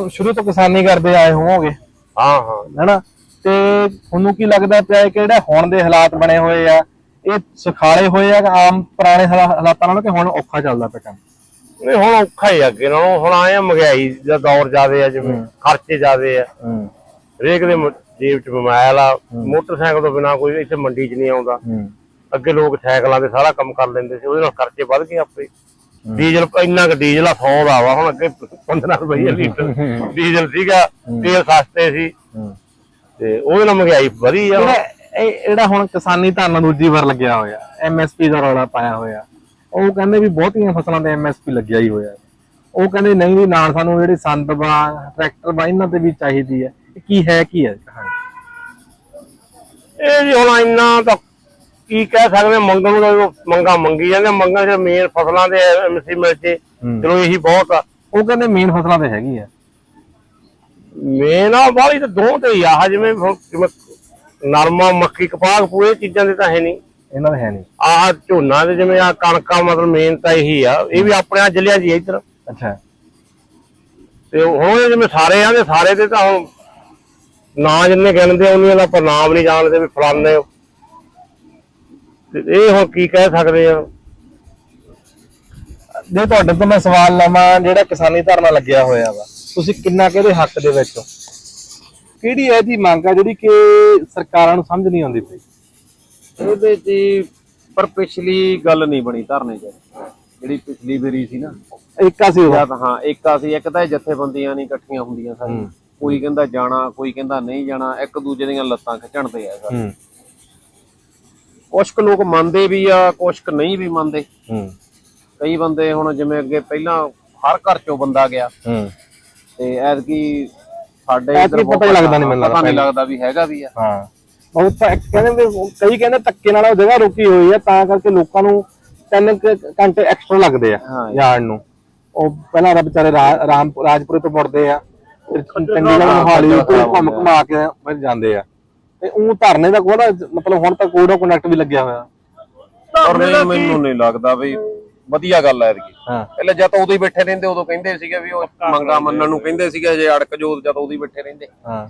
ਸ਼ੁਰੂ ਤੋਂ ਕਿਸਾਨੀ ਕਰਦੇ ਆਏ ਹੋਵੋਗੇ ਹਾਂ ਹਾਂ। ਹੈਨਾ? ਤੇ ਤੁਹਾਨੂੰ ਕੀ ਲੱਗਦਾ ਪਿਆ ਹੈ ਕਿ ਜਿਹੜਾ ਹੁਣ ਦੇ ਹਾਲਾਤ ਬਣੇ ਹੋਏ ਆ? ਇਹ ਸੁਖਾਲੇ ਹੋਏ ਆ ਆਮ ਪੁਰਾਣੇ ਹਾਲਾ- ਹਾਲਾਤਾਂ ਨਾਲੋਂ ਕਿ ਹੁਣ ਔਖਾ ਚੱਲਦਾ ਪਿਆ ਕੰਮ? ਨਹੀਂ ਹੁਣ ਔਖਾ ਹੀ ਅੱਗੇ ਨਾਲੋਂ। ਹੁਣ ਆਏ ਮਹਿੰਗਾਈ ਦਾ ਦੌਰ ਜ਼ਿਆਦੇ ਆ ਜਿਵੇਂ ਖਰਚੇ ਜ਼ਿਆਦੇ ਆ। ਹੂੰ। ਹਰੇਕ ਦੇ ਜੇਬ 'ਚ ਮੋਬਾਈਲ ਆ। ਮੋਟਰਸਾਈਕਲ ਤੋਂ ਬਿਨਾ ਕੋਈ ਇੱਥੇ ਮੰਡੀ 'ਚ ਨਹੀਂ ਆਉਂਦਾ। ਹੂੰ। ਅੱਗੇ ਲੋਕ ਸਾਈਕਲਾਂ ਤੇ ਸਾਰਾ ਕੰਮ ਕਰ ਲੈਂਦੇ ਸੀ। ਉਹਦੇ ਨਾਲ ਖਰਚੇ ਵੱਧ ਗਏ ਆਪੇ। ਡੀਜ਼ਲ ਇੰਨਾ ਕੁ ਡੀਜ਼ਲ ਆ 100 ਦਾ ਵਾ ਹੁਣ ਅੱਗੇ 15 ਰੁਪਏ ਲੀਟਰ ਡੀਜ਼ਲ ਸੀਗਾ ਤੇਲ ਸਸਤੇ ਸੀ। ਤੇ ਉਹਦੇ ਨਾਲ ਮਹਿੰਗਾਈ ਵਧੀ ਆ। ਜਿਹੜਾ ਇਹ ਜਿਹੜਾ ਹੁਣ ਕਿਸਾਨੀ ਧਰਨਾ ਦੂਜੀ ਵਾਰ ਲੱਗਿਆ ਹੋਇਆ ਐਮਐਸਪੀ ਦਾ ਰੌਲਾ ਪਾਇਆ ਹੋਇਆ ਉਹ ਕਹਿੰਦੇ ਵੀ ਬਹੁਤੀਆਂ ਫਸਲਾਂ ਤੇ ਐਮਐਸਪੀ ਲੱਗਿਆ ਹੀ ਹੋਇਆ। ਉਹ ਕਹਿੰਦੇ ਨਹੀਂ ਵੀ ਨਾਲ ਸਾਨੂੰ ਜਿਹੜੇ ਸੰਦ ਬਾ ਟਰੈਕਟਰ ਬਾ ਇਹਨਾਂ ਤੇ ਵੀ ਚਾਹੀਦੀ ਹੈ ਕੀ ਹੈ ਕੀ ਹੈ ਕਹਾਣੀ? ਇਹ ਜੀ ਹੁਣ ਇੰਨਾ ਤਾਂ ਕੀ ਕਹਿ ਸਕਦੇ ਹਾਂ, ਮੰਗਣ ਨੂੰ ਮੰਗਾਂ ਮੰਗੀ ਜਾਂਦੇ ਮੰਗਾਂ ਜਿਹੜੇ ਮੇਨ ਫਸਲਾਂ ਦੇ ਐਮਸੀ ਮਿਲ ਜੇ। ਚਲੋ ਇਹੀ ਬਹੁਤ ਆ। ਉਹ ਕਹਿੰਦੇ ਮੇਨ ਫਸਲਾਂ ਤੇ ਹੈਗੀ ਹੈ ਮੇਨ ਆ ਵਾਲੀ ਤਾਂ ਦੋ ਤੇ ਆ ਜਿਵੇਂ ਨਰਮਾ ਮੱਕੀ ਕਪਾਹ ਪੂਰੇ ਚੀਜ਼ਾਂ ਦੇ ਤਾਂ ਹੈ ਨਹੀਂ। ਇਹਨਾਂ ਦੇ ਹੈ ਨਹੀਂ। ਆਹ ਝੋਨਾ ਦੇ ਜਿਵੇਂ ਆ ਕਣਕਾਂ ਮਤਲਬ ਮੇਨ ਤਾਂ ਇਹੀ ਆ। ਇਹ ਵੀ ਆਪਣੇ ਆ ਜ਼ਿਲ੍ਹਿਆਂ ਜੀ ਇੱਧਰ। ਅੱਛਾ। ਤੇ ਹੁਣ ਜਿਵੇਂ ਸਾਰੇ ਆਂਦੇ ਸਾਰੇ ਦੇ ਤਾਂ ਹੁਣ ਨਾਂ ਜਿੰਨੇ ਗਿਣਦੇ ਉਹਨੀਆਂ ਦਾ ਆਪਾਂ ਨਾਮ ਨਹੀਂ ਜਾਣਦੇ ਵੀ ਫਲਾਣੇ ਤੇ ਇਹ ਹੁਣ ਕੀ ਕਹਿ ਸਕਦੇ ਆ? ਜੇ ਤੁਹਾਡੇ ਤੋਂ ਮੈਂ ਸਵਾਲ ਲਵਾਂ ਜਿਹੜਾ ਕਿਸਾਨੀ ਧਰਨਾ ਲੱਗਿਆ ਹੋਇਆ ਵਾ ਤੁਸੀਂ ਕਿੰਨਾ ਕਿਹਦੇ ਹੱਕ ਦੇ ਵਿੱਚ ਹੋ? ਕਿਹੜੀ ਇਹਦੀ ਮੰਗ ਆ ਜਿਹੜੀ ਕਿ ਸਰਕਾਰਾਂ ਨੂੰ ਸਮਝ ਨਹੀਂ ਆਉਂਦੀ ਪਈ? ਇਹਦੇ ਹੀ ਪਰ ਪਿਛਲੀ ਗੱਲ ਨਹੀਂ ਬਣੀ ਧਰਨੇ 'ਚ। ਜਿਹੜੀ ਪਿਛਲੀ ਵਾਰੀ ਸੀ ਨਾ। ਇੱਕਾ ਸੀ ਜਾਂ ਤਾਂ ਹਾਂ ਇੱਕ ਸੀ ਇੱਕ ਤਾਂ ਇਹ ਜਥੇਬੰਦੀਆਂ ਨਹੀਂ ਇਕੱਠੀਆਂ ਹੁੰਦੀਆਂ ਸਾਰੀਆਂ। ਕੋਈ ਕਹਿੰਦਾ ਜਾਣਾ ਕੋਈ ਕਹਿੰਦਾ ਨਹੀਂ ਜਾਣਾ ਇੱਕ ਦੂਜੇ ਦੀਆਂ ਲੱਤਾਂ ਖਿੱਚਣ ਤੇ ਆ। ਸਰ ਕੁਛ ਕੁ ਲੋਕ ਮੰਨਦੇ ਵੀ ਆ ਕੁਛ ਕੁ ਨਹੀਂ ਵੀ ਮੰਨਦੇ। ਹੂੰ। ਕਈ ਬੰਦੇ ਹੁਣ ਜਿਵੇਂ ਅੱਗੇ ਪਹਿਲਾਂ ਹਰ ਘਰ ਚੋਂ ਬੰਦਾ ਗਿਆ। ਹੂੰ। ਤੇ ਐਤਕੀ ਸਾਡੇ ਐਤਕੀ ਪਤਾ ਹੀ ਲੱਗਦਾ ਨੀ ਮੈਨੂੰ ਪਤਾ ਨਹੀਂ ਲੱਗਦਾ ਵੀ ਹੈਗਾ ਵੀ ਆ। ਹਾਂ। ਬਹੁਤ ਤਾਂ ਕਹਿੰਦੇ ਵੀ ਕਈ ਕਹਿੰਦੇ ਧੱਕੇ ਨਾਲ ਉਹ ਜਗ੍ਹਾ ਰੋਕੀ ਹੋਈ ਹੈ ਤਾਂ ਕਰਕੇ ਲੋਕਾਂ ਨੂੰ ਤਿੰਨ ਘੰਟੇ ਐਕਸਟਰਾ ਲੱਗਦੇ ਆ। ਜਾਣ ਨੂੰ। ਉਹ ਪਹਿਲਾਂ ਤਾਂ ਵਿਚਾਰੇ ਰਾ- ਰਾਮ ਰਾਜਪੁਰੇ ਤੋਂ ਮੁੜਦੇ ਆ ਫਿਰ ਚੰਡੀਗੜ੍ਹ ਮੋਹਾਲੀ ਤੋਂ ਘੁੰਮ ਘੁਮਾ ਕੇ ਫਿਰ ਜਾਂਦੇ ਆ। ਤੇ ਉਹ ਧਰਨੇ ਦਾ ਕੋਦਾ ਮਤਲਬ ਹੁਣ ਤਾਂ ਕੋਡ ਆਫ ਕੰਡਕਟ ਵੀ ਲੱਗਿਆ ਹੋਇਆ। ਨਹੀਂ ਮੈਨੂੰ ਨਹੀਂ ਲੱਗਦਾ ਵੀ ਵਧੀਆ ਗੱਲ ਹਾਂ ਪਹਿਲਾਂ ਜਦ ਉਦੋਂ ਹੀ ਬੈਠੇ ਰਹਿੰਦੇ ਉਦੋਂ ਕਹਿੰਦੇ ਸੀਗੇ ਵੀ ਉਹ ਮੰਗਾ ਮੰਨਣ ਨੂੰ ਕਹਿੰਦੇ ਸੀਗੇ ਜੇ ਅੜਕ ਜੋਤ ਜਦ ਉਦੋਂ ਹੀ ਬੈਠੇ ਰਹਿੰਦੇ। ਹਾਂ।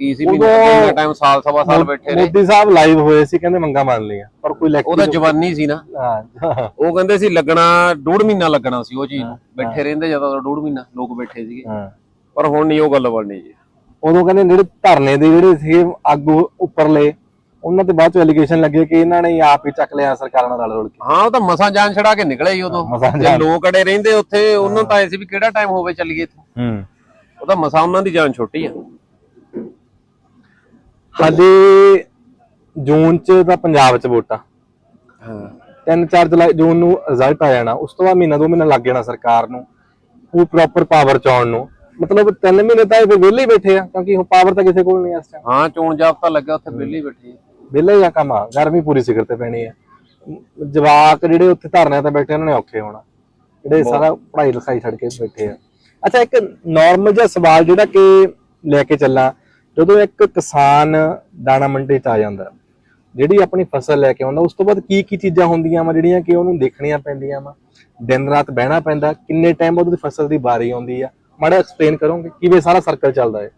ਕੀ ਸੀ ਮਹੀਨਾ ਕਿੰਨਾ ਟਾਈਮ ਸਾਲ ਸਵਾ ਸਾਲ ਬੈਠੇ ਰਹੇ। ਮੋਦੀ ਸਾਹਿਬ ਲਾਈਵ ਹੋਏ ਸੀ ਕਹਿੰਦੇ ਮੰਗਾ ਮੰਨ ਲਈਆਂ ਪਰ ਕੋਈ ਲੈਕਚਰ ਉਹਦਾ ਜਵਾਨੀ ਸੀ ਨਾ। ਹਾਂ। ਉਹ ਕਹਿੰਦੇ ਸੀ ਲੱਗਣਾ ਡੂਢ ਮਹੀਨਾ ਲੱਗਣਾ ਸੀ ਉਹ ਚੀਜ਼। ਨੂੰ ਬੈਠੇ ਰਹਿੰਦੇ ਜਦੋਂ ਡੂਢ ਮਹੀਨਾ ਲੋਕ ਬੈਠੇ ਸੀਗੇ। ਹਾਂ। ਪਰ ਹੁਣ ਨਹੀਂ ਉਹ ਗੱਲ ਬਣਨੀ ਜੀ। ਉਦੋਂ ਕਹਿੰਦੇ ਜਿਹੜੇ ਧਰਨੇ ਦੇ ਜਿਹੜੇ ਸੀ ਆਗੂ ਉੱਪਰਲੇ ਉਹਨਾਂ ਤੇ ਬਾਅਦ ਚ ਐਲੀਗੇਸ਼ਨ ਲੱਗੇ ਕਿ ਇਹਨਾਂ ਨੇ ਆਪ ਹੀ ਚੱਕ ਲਿਆ ਸਰਕਾਰਾਂ ਨਾਲ ਰਲ ਰਲ ਕੇ। ਹਾਂ ਉਹ ਤਾਂ ਮਸਾਂ ਜਾਨ ਛੜਾ ਕੇ ਨਿਕਲੇ ਹੀ ਉਦੋਂ। ਜੇ ਲੋਕ ਅੜੇ ਰਹਿੰਦੇ ਉੱਥੇ ਉਹਨਾਂ ਤਾਂ ਐ ਸੀ ਵੀ ਕਿਹੜਾ ਟਾਈਮ ਹੋਵੇ ਚੱਲੀਏ ਇੱਥੋਂ। ਹੂੰ। ਉਹ ਤਾਂ ਮਸਾਂ ਉਹਨਾਂ ਦੀ ਜਾਨ ਛੋਟੀ ਆ। ਹਾਲੇ ਜੂਨ ਚ ਤਾਂ ਪੰਜਾਬ ਚ ਵੋਟਾਂ। ਹਾਂ। 3-4 ਜੁਲਾਈ ਜੂਨ ਨੂੰ ਰਿਜ਼ਲਟ ਆ ਜਾਣਾ। ਉਸ ਤੋਂ ਬਾਅਦ ਮਹੀਨਾ ਦੋ ਮਹੀਨਾ ਲੱਗ ਜਾਣਾ ਸਰਕਾਰ ਨੂੰ। ਉਹ ਪ੍ਰੋਪਰ ਪਾਵਰ ਚ ਆਉਣ ਨੂੰ। ਮਤਲਬ 3 ਮਹੀਨੇ ਤਾਂ ਇਹ ਫਿਰ ਵਿਹਲੇ ਹੀ ਬੈਠੇ ਆ ਕਿਉਂਕਿ ਹੁਣ ਪਾਵਰ ਤਾਂ ਕਿਸੇ ਕੋਲ ਨਹੀਂ ਇਸ ਟਾਈਮ ਹਾਂ ਚੋਣ ਜਾਬਤਾ ਲੱਗਾ ਉੱਥੇ ਵਿਹਲੇ ਬੈਠੇ ਵਿਹਲੇ ਜਾਂ ਕੰਮ ਆ ਗਰਮੀ ਪੂਰੀ ਸਿਖਰ ਤੇ ਪੈਣੀ ਆ। ਜਵਾਕ ਜਿਹੜੇ ਉੱਥੇ ਧਰਨਿਆਂ ਤੇ ਬੈਠੇ ਉਹਨਾਂ ਨੇ ਔਖੇ ਹੋਣਾ। ਜਿਹੜੇ ਸਾਰਾ ਪੜ੍ਹਾਈ ਲਿਖਾਈ ਛੱਡ ਕੇ ਬੈਠੇ ਆ। ਅੱਛਾ ਇੱਕ ਨਾਰਮਲ ਜਿਹਾ ਸਵਾਲ ਜਿਹੜਾ ਕਿ ਲੈ ਕੇ ਚੱਲਾਂ ਜਦੋਂ ਇੱਕ ਕਿਸਾਨ ਦਾਣਾ ਮੰਡੀ ਚ ਆ ਜਾਂਦਾ ਜਿਹੜੀ ਆਪਣੀ ਫਸਲ ਲੈ ਕੇ ਆਉਂਦਾ ਉਸ ਤੋਂ ਬਾਅਦ ਕੀ ਕੀ ਚੀਜ਼ਾਂ ਹੁੰਦੀਆਂ ਵਾ ਜਿਹੜੀਆਂ ਕਿ ਉਹਨੂੰ ਦੇਖਣੀਆਂ ਪੈਂਦੀਆਂ ਵਾ? ਦਿਨ ਰਾਤ ਬਹਿਣਾ ਪੈਂਦਾ ਕਿੰਨੇ ਟਾਈਮ ਉਹਦੀ ਫਸਲ ਦੀ ਵਾਰੀ ਆਉਂਦੀ ਆ? ਮਾੜਾ ਐਕਸਪਲੇਨ ਕਰੋਗੇ ਕਿਵੇਂ ਸਾਰਾ ਸਰਕਲ ਚੱਲਦਾ ਹੈ।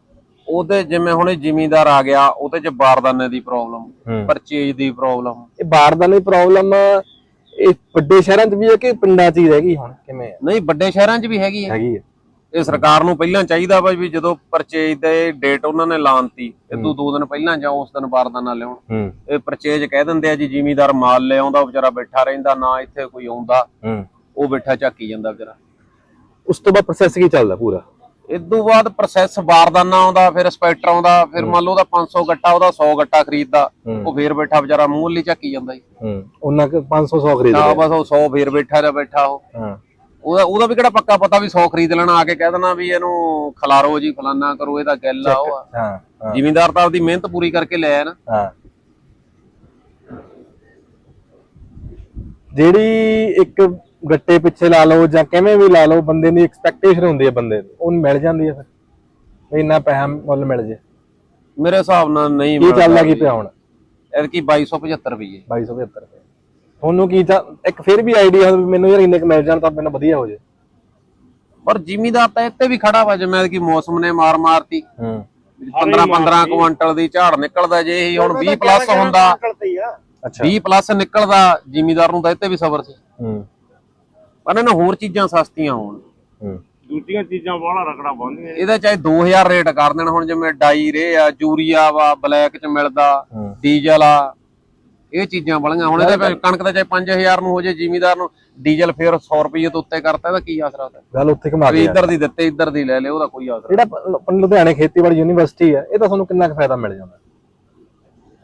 ਉਹਦੇ ਜਿਵੇਂ ਹੁਣ ਜ਼ਿਮੀਂਦਾਰ ਆ ਗਿਆ ਉਹਦੇ ਚ ਬਾਰਦਾਨੇ ਦੀ ਪ੍ਰੋਬਲਮ। ਪਰਚੇਜ ਦੀ ਪ੍ਰੋਬਲਮ ਇਹ ਬਾਰਦਾਨੇ ਪ੍ਰੋਬਲਮ ਇਹ ਵੱਡੇ ਸ਼ਹਿਰਾਂ 'ਚ ਵੀ ਹੈ ਕਿ ਪਿੰਡਾਂ 'ਚ ਹੀ ਰਹਿ ਗਈ ਹੁਣ? ਕਿਵੇਂ ਹੈ? ਨਹੀਂ ਵੱਡੇ ਸ਼ਹਿਰਾਂ 'ਚ ਵੀ ਹੈਗੀ ਹੈ। ਹੈਗੀ ਹੈ। ਇਹ ਸਰਕਾਰ ਨੂੰ ਪਹਿਲਾਂ ਚਾਹੀਦਾ ਵਾ ਵੀ ਜਦੋਂ ਪਰਚੇਜ ਦੇ ਡੇਟ ਉਹਨਾਂ ਨੇ ਲਾਂਤੀ ਇਦੋਂ ਦੋ ਦਿਨ ਪਹਿਲਾਂ ਜਾਂ ਉਸ ਦਿਨ ਬਾਰਦਾਨਾ ਲਿਆਉਣ। ਇਹ ਪਰਚੇਜ ਕਹਿ ਦਿੰਦੇ ਆ ਜੀ ਜ਼ਿਮੀਂਦਾਰ ਮਾਲ ਲੈ ਆਉਂਦਾ ਵਿਚਾਰਾ ਬੈਠਾ ਰਹਿੰਦਾ ਨਾ ਇੱਥੇ ਕੋਈ ਆਉਂਦਾ। ਉਹ ਬੈਠਾ ਝਾਕੀ ਜਾਂਦਾ ਵਿਚਾਰਾ। ਉਸ ਤੋਂ ਬਾਅਦ ਪ੍ਰੋਸੈਸ ਕੀ ਚੱਲਦਾ ਪੂਰਾ? ਇਦੋਂ ਬਾਅਦ ਪ੍ਰੋਸੈਸ ਬਾਰਦਾਨਾ ਆਉਂਦਾ ਫਿਰ ਸਪੈਕਟਰ ਆਉਂਦਾ ਫਿਰ ਮੰਨ ਲਓ ਉਹਦਾ 500 ਗੱਟਾ ਉਹਦਾ 100 ਗੱਟਾ ਖਰੀਦਦਾ ਹੂੰ। ਉਹ ਫੇਰ ਬੈਠਾ ਵਿਚਾਰਾ ਮੂੰਹ ਲਈ ਝਾਕੀ ਜਾਂਦਾ ਜੀ। ਹੂੰ ਉਹਨਾਂ ਕੇ 500 100 ਖਰੀਦ ਤਾਂ ਲਿਆ। ਬਸ ਉਹ 100 ਫੇਰ ਬੈਠਾ ਜਾਂ ਬੈਠਾ ਉਹ। ਹਾਂ। ਉਹਦਾ ਉਹਦਾ ਵੀ ਕਿਹੜਾ ਪੱਕਾ ਪਤਾ ਵੀ 100 ਖਰੀਦ ਲੈਣਾ ਆ ਕੇ ਕਹਿ ਦੇਣਾ ਵੀ ਇਹਨੂੰ ਖਲਾਰੋ ਜੀ ਫਲਾਨਾ ਕਰੋ ਇਹਦਾ ਗੱਲ ਆ ਉਹ ਹਾਂ ਹਾਂ। ਜ਼ਿਮੀਂਦਾਰ ਤਾਂ ਆਪਦੀ ਮਿਹਨਤ ਪੂਰੀ ਕਰਕੇ ਲੈ ਆਇਆ ਨਾ। ਹਾਂ। ਜਿਹੜੀ ਇੱਕ ਗੱਟੇ ਪਿੱਛੇ ਲਾ ਲਓ ਜਾਂ ਕਿਵੇਂ ਵੀ ਲਾ ਲਓ ਬੰਦੇ ਦੀ ਐਕਸਪੈਕਟੇਸ਼ਨ ਹੁੰਦੀ ਹੈ ਬੰਦੇ ਦੀ ਉਹ ਮਿਲ ਜਾਂਦੀ ਹੈ ਫਿਰ। ਵੀ ਇੰਨਾ ਪੈਸਾ ਮੁੱਲ ਮਿਲ ਜੇ। ਮੇਰੇ ਹਿਸਾਬ ਨਾਲ ਨਹੀਂ ਕੀ ਚੱਲਦਾ ਕੀ ਪਿਆ ਹੁਣ? ਐਤਕੀ 2275 ਰੁਪਏ 2275 ਰੁਪਏ। ਤੁਹਾਨੂੰ ਕੀ ਇੱਕ ਫਿਰ ਵੀ ਆਈਡੀਆ ਵੀ ਮੈਨੂੰ ਯਾਰ ਇੰਨੇ ਕੁ ਮਿਲ ਜਾਣ ਤਾਂ ਮੈਨੂੰ ਵਧੀਆ ਹੋ ਜੇ। ਪਰ ਜ਼ਿਮੀਂਦਾਰ ਤਾਂ ਇੱਥੇ ਵੀ ਖੜਾ ਵਾ ਜਿਵੇਂ ਕਿ ਮੌਸਮ ਨੇ ਮਾਰ ਮਾਰਤੀ। ਹੂੰ। 15 15 ਕੁਇੰਟਲ ਦੀ ਝਾੜ ਨਿਕਲਦਾ ਜੇ ਇਹੀ ਹੁਣ 20 ਪਲੱਸ ਹੁੰਦਾ। ਅੱਛਾ। 20 ਪਲੱਸ ਨਿਕਲਦਾ ਜ਼ਿਮੀਂਦਾਰ ਨੂੰ ਤਾਂ ਇੱਥੇ ਵੀ ਸਬਰ ਸੀ। ਹੂੰ। ਪਰ ਇਹਨਾਂ ਹੋਰ ਚੀਜ਼ਾਂ ਸਸਤੀਆਂ ਹੋਣ। ਹੂੰ। ਦੂਜੀਆਂ ਚੀਜ਼ਾਂ ਬਾਹਲਾ ਰਗੜਾ ਬੰਦੀਆਂ ਇਹਦਾ ਚਾਹੇ 2000 ਰੇਟ ਕਰ ਦੇਣ ਹੁਣ ਜਿਵੇਂ ਡਾਈ ਰੇ ਆ ਯੂਰੀਆ ਵਾ ਬਲੈਕ ਚ ਮਿਲਦਾ ਡੀਜ਼ਲ ਆ ਇਹ ਚੀਜ਼ਾਂ ਬੜੀਆਂ ਹੁਣ ਇਹਦੇ ਵਿੱਚ ਕਣਕ ਦਾ ਚਾਹੇ 5000 ਨੂੰ ਹੋ ਜੇ ਜ਼ਿਮੀਦਾਰ ਨੂੰ ਡੀਜ਼ਲ ਫੇਰ 100 ਰੁਪਏ ਤੋਂ ਉੱਤੇ ਕਰਤਾ ਇਹਦਾ ਕੀ ਆਸਰਾ ਹੁੰਦਾ ਗੱਲ ਉੱਥੇ ਘੁਮਾ ਵੀ ਕੇ ਇੱਧਰ ਦੀ ਦਿੱਤੇ ਇੱਧਰ ਦੀ ਲੈ ਲੈ ਉਹਦਾ ਕੋਈ ਆਸਰਾ ਜਿਹੜਾ ਆਪਣੀ ਲੁਧਿਆਣੇ ਖੇਤੀਬਾੜੀ ਯੂਨੀਵਰਸਿਟੀ ਹੈ ਇਹ ਤਾਂ ਤੁਹਾਨੂੰ ਕਿੰਨਾ ਕੁ ਫਾਇਦਾ ਮਿਲ ਜਾਂਦਾ?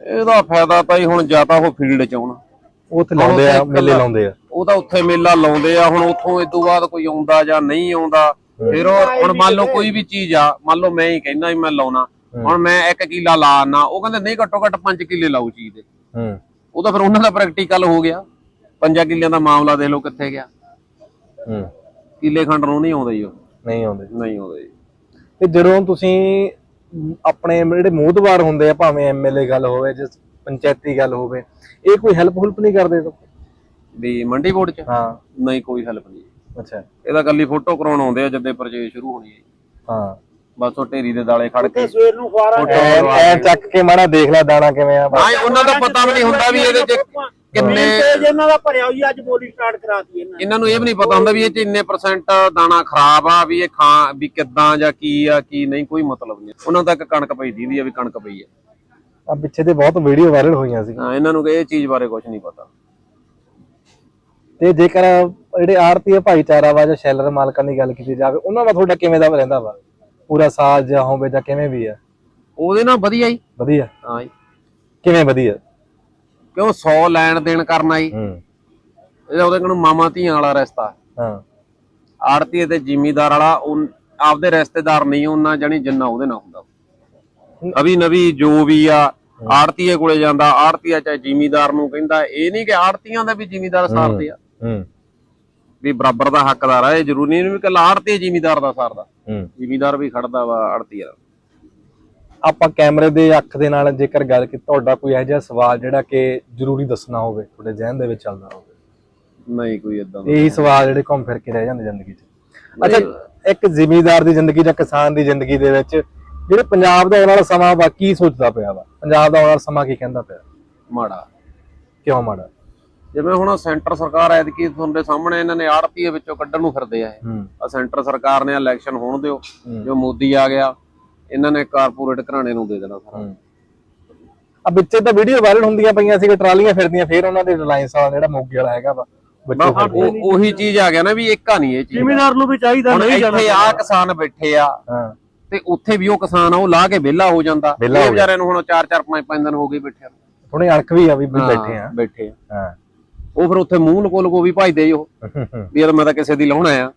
ਇਹਦਾ ਫਾਇਦਾ ਤਾਂ ਹੀ ਹੁਣ ਜਾਂ ਤਾਂ ਉਹ ਫੀਲਡ ਚ ਆਉਣ। ਉਹ ਉੱਥੇ ਲਾਉਂਦੇ ਆ ਮੇਲੇ ਲਾਉਂਦੇ ਆ। ਉਹ ਤਾਂ ਉੱਥੇ ਮੇਲਾ ਲਾਉਂਦੇ ਆ ਹੁਣ ਉੱਥੋਂ ਇਸ ਤੋਂ ਬਾਅਦ ਕੋਈ ਆਉਂਦਾ ਜਾਂ ਨਹੀਂ ਆਉਂਦਾ ਫਿਰ ਉਹ ਹੁਣ ਮੰਨ ਲਓ ਕੋਈ ਵੀ ਚੀਜ਼ ਆ ਮੰਨ ਲਓ ਮੈਂ ਹੀ ਕਹਿੰਦਾ ਵੀ ਮੈਂ ਲਾਉਣਾ ਹੁਣ ਮੈਂ 1 ਕਿੱਲਾ ਲਾਣਾ ਉਹ ਕਹਿੰਦੇ ਨਹੀਂ ਘੱਟੋ ਘੱਟ 5 ਕਿੱਲੇ ਲਾਉ ਚੀਜ਼ ਦੇ। ਹੂੰ। ਉਹ ਤਾਂ ਫਿਰ ਉਹਨਾਂ ਦਾ ਪ੍ਰੈਕਟੀਕਲ ਹੋ ਗਿਆ ਪੰਜਾਂ ਕਿੱਲਿਆਂ ਦਾ ਮਾਮਲਾ ਦੇਖ ਲਓ ਕਿੱਥੇ ਗਿਆ। ਹੂੰ। ਕਿੱਲੇ ਖੰਡ ਨੂੰ ਨਹੀਂ ਆਉਂਦਾ ਜੀ ਉਹ। ਨਹੀਂ ਆਉਂਦੇ। ਨਹੀਂ ਆਉਂਦਾ ਜੀ। ਤੇ ਜਦੋਂ ਤੁਸੀਂ ਆਪਣੇ ਜਿਹੜੇ ਮੋਹਤਵਾਰ ਹੁੰਦੇ ਆ ਭਾਵੇਂ ਐਮਐਲਏ ਗੱਲ ਹੋਵੇ ਜਾਂ ਪੰਚਾਇਤੀ ਗੱਲ ਹੋਵੇ ਇਹ ਕੋਈ ਹੈਲਪ ਹੁਲਪ ਨਹੀਂ ਕਰਦੇ ਵੀ ਮੰਡੀ ਬੋਰਡ 'ਚ? ਹਾਂ। ਨਹੀਂ ਕੋਈ ਹੈਲਪ ਨਹੀਂ। ਅੱਛਾ। ਇਹਦਾ ਕੱਲੀ ਫੋਟੋ ਕਰਾਉਣ ਆਉਂਦੇ ਆ ਜਦੇ ਪਰਚੇਜ ਸ਼ੁਰੂ ਹੋਣੀ ਹੈ। ਹਾਂ। ਬਸ ਉਹ ਢੇਰੀ ਦੇ ਦਾਲੇ ਖੜ ਕੇ ਸਵੇਰ ਨੂੰ ਫਾਰਾ ਐ ਚੱਕ ਕੇ ਮਾੜਾ ਦੇਖ ਲੈ ਦਾਣਾ ਕਿਵੇਂ ਆ। ਹਾਂ ਉਹਨਾਂ ਦਾ ਪਤਾ ਵੀ ਨਹੀਂ ਹੁੰਦਾ ਵੀ ਇਹਦੇ 'ਚ ਕਿੰਨੇ ਇਹਨਾਂ ਦਾ ਭਰਿਆ ਹੋਈ ਅੱਜ ਬੋਲੀ ਸਟਾਰਟ ਕਰਾਤੀ ਇਹਨਾਂ ਇਹਨਾਂ ਨੂੰ ਇਹ ਵੀ ਨਹੀਂ ਪਤਾ ਹੁੰਦਾ ਵੀ ਇਹ 'ਚ ਇੰਨੇ ਪਰਸੈਂਟ ਦਾਣਾ ਖਰਾਬ ਆ ਵੀ ਇਹ ਖਾ ਵੀ ਕਿੱਦਾਂ ਜਾਂ ਕੀ ਆ ਕੀ ਨਹੀਂ ਕੋਈ ਮਤਲਬ ਨਹੀਂ। ਉਹਨਾਂ ਤੱਕ ਕਣਕ ਪਈ ਦੀਦੀ ਆ ਵੀ ਕਣਕ ਪਈ ਆ। ਆ ਪਿੱਛੇ ਤੇ ਬਹੁਤ ਵੀਡੀਓ ਵਾਇਰਲ ਹੋਈਆਂ ਸੀ। ਹਾਂ ਇਹਨਾਂ ਨੂੰ ਕਿ ਇਹ ਚੀਜ਼ ਬਾਰੇ ਕੁਝ ਨਹੀਂ ਪਤਾ। ਤੇ ਜੇਕਰ ਜਿਹੜੇ ਆੜਤੀ ਭਾਈਚਾਰਾ ਵਾ ਜਾਂ ਸ਼ੈਲਰ ਮਾਲਕਾਂ ਦੀ ਗੱਲ ਕੀਤੀ ਜਾਵੇ ਉਹਨਾਂ ਦਾ ਤੁਹਾਡਾ ਕਿਵੇਂ ਦਾ ਰਹਿੰਦਾ ਵਾ? ਪੂਰਾ ਸਾਥ ਜਾਂ ਹੋਵੇ ਜਾਂ ਕਿਵੇਂ ਵੀ ਆ? ਉਹਦੇ ਨਾਲ ਵਧੀਆ ਹੀ ਵਧੀਆ? ਹਾਂ ਜੀ। ਕਿਵੇਂ ਵਧੀਆ? ਕਿਉਂ 100 ਲੈਣ ਦੇਣ ਕਰਨਾ ਹੀ ਹੂੰ। ਇਹਦਾ ਉਹਦੇ ਕੋਲ ਮਾਮਾ ਧੀਆਂ ਵਾਲਾ ਰਿਸ਼ਤਾ। ਹਾਂ। ਆੜਤੀ ਤੇ ਜ਼ਿਮੀਦਾਰ ਵਾਲਾ ਉਨ- ਆਪਦੇ ਰਿਸ਼ਤੇਦਾਰ ਨਹੀਂ ਉਹਨਾਂ ਜਾਨੀ ਜਿੰਨਾ ਉਹਦੇ ਨਾਲ ਹੁੰਦਾ। ਅਭੀ ਨਵੀ ਜੋ ਵੀ ਆ ਆੜਤੀਏ ਕੋਲੇ ਜਾਂਦਾ ਆੜਤੀਆ ਚਾਹੇ ਜ਼ਿਮੀਦਾਰ ਨੂੰ ਕਹਿੰਦਾ ਇਹ ਨਹੀਂ ਕਿ ਆੜਤੀਆਂ ਦਾ ਵੀ ਜ਼ਿਮੀਦਾਰ ਸਾਰਦੇ ਆ। ਹੂੰ। ਵੀ ਬਰਾਬਰ ਦਾ ਹੱਕਦਾਰ ਆ ਇਹ ਜ਼ਰੂਰੀ ਨਹੀਂ ਵੀ ਕੱਲਾ ਆੜਤੀ ਜ਼ਿਮੀਦਾਰ ਦਾ ਸਾਰਦਾ ਹੂੰ। ਜ਼ਿਮੀਦਾਰ ਵੀ ਖੜਦਾ ਵਾ ਆੜਤੀਆ ਆਪਾਂ ਕੈਮਰੇ ਦੇ ਅੱਖ ਦੇ ਨਾਲ ਜੇਕਰ ਗੱਲ ਕੀਤੀ ਤੁਹਾਡਾ ਕੋਈ ਇਹੋ ਜਿਹਾ ਸਵਾਲ ਜਿਹੜਾ ਕਿ ਜ਼ਰੂਰੀ ਦੱਸਣਾ ਹੋਵੇ ਤੁਹਾਡੇ ਜ਼ਿਹਨ ਦੇ ਵਿੱਚ ਚੱਲਦਾ ਹੋਵੇ? ਨਹੀਂ ਕੋਈ ਇਦਾਂ ਦਾ ਇਹੀ ਸਵਾਲ ਜਿਹੜੇ ਘੁੰਮ ਫਿਰ ਕੇ ਰਹਿ ਜਾਂਦੇ ਜ਼ਿੰਦਗੀ 'ਚ। ਅੱਛਾ ਇੱਕ ਜ਼ਿਮੀਦਾਰ ਦੀ ਜ਼ਿੰਦਗੀ ਜਾਂ ਕਿਸਾਨ ਦੀ ਜ਼ਿੰਦਗੀ ਦੇ ਵਿੱਚ ਜਿਹੜੇ ਪੰਜਾਬ ਦਾ ਆਉਣ ਵਾਲਾ ਸਮਾਂ ਵਾ ਕੀ ਸੋਚਦਾ ਪਿਆ ਵਾ? ਪੰਜਾਬ ਦਾ ਆਉਣ ਵਾਲਾ ਸਮਾਂ ਕੀ ਕਹਿੰਦਾ ਪਿਆ? ਮਾੜਾ। ਕਿਉਂ ਮਾੜਾ? ਜਿਵੇਂ ਹੁਣ ਸੈਂਟਰ ਸਰਕਾਰ ਐਤਕੀ ਤੁਹਾਡੇ ਸਾਹਮਣੇ ਇਹਨਾਂ ਨੇ ਆੜਤੀਏ ਵਿੱਚੋਂ ਕੱਢਣ ਨੂੰ ਫਿਰਦੇ ਆ ਇਹ। ਆ ਸੈਂਟਰ ਸਰਕਾਰ ਨੇ ਇਲੈਕਸ਼ਨ ਹੋਣ ਦਿਓ ਜੋ ਮੋਦੀ ਆ ਗਿਆ ਇਹਨਾਂ ਨੇ ਕਾਰਪੋਰੇਟ ਘਰਾਣੇ ਨੂੰ ਦੇ ਦੇਣਾ ਸਾਰਾ। ਆ ਵਿੱਚੇ ਤਾਂ ਵੀਡੀਓ ਵਾਇਰਲ ਹੁੰਦੀਆਂ ਪਈਆਂ ਸੀ ਕਿ ਟਰਾਲੀਆਂ ਫਿਰਦੀਆਂ ਫਿਰ ਉਹਨਾਂ ਦੇ ਰਿਲਾਇੰਸ ਵਾਲਾ ਜਿਹੜਾ ਮੋਗੇ ਵਾਲਾ ਹੈਗਾ ਵਾ। ਉਹ ਚੀਜ਼ ਆ ਗਿਆ ਨਾ ਵੀ ਇੱਕ ਆ ਨਹੀਂ ਇਹ ਚੀਜ਼। ਜ਼ਿਮੀਦਾਰ ਨੂੰ ਵੀ ਚਾਹੀਦਾ ਹੁਣ ਇੱਥੇ ਆ ਕਿਸਾਨ ਬੈਠੇ ਆ ਤੇ ਉੱਥੇ ਵੀ ਉਹ ਕਿਸਾਨ ਆ ਉਹ ਲਾ ਕੇ ਵਿਹਲਾ ਹੋ ਜਾਂਦਾ। ਵਿਹਲਾ ਹੋ ਇਹ ਵਿਚਾਰਿਆਂ ਨੂੰ ਹੁਣ 4-4 5-5 ਦਿਨ ਹੋ ਗਏ ਬੈਠੇ ਥੋੜੇ ਅਣਖ ਵੀ ਆ ਵੀ ਵੀ ਬੈਠੇ ਆ। ਬੈਠੇ ਆ। ਹਾਂ। ਉਹ ਫਿਰ ਉੱਥੇ ਮੂੰਹ ਲਕੋ ਲਕੋ ਵੀ ਭਜਦੇ ਜੀ ਉਹ। ਵੀ ਯਾਰ ਮੈਂ ਤਾਂ ਕਿਸੇ ਦੀ ਲਾਉਣਾ ਆ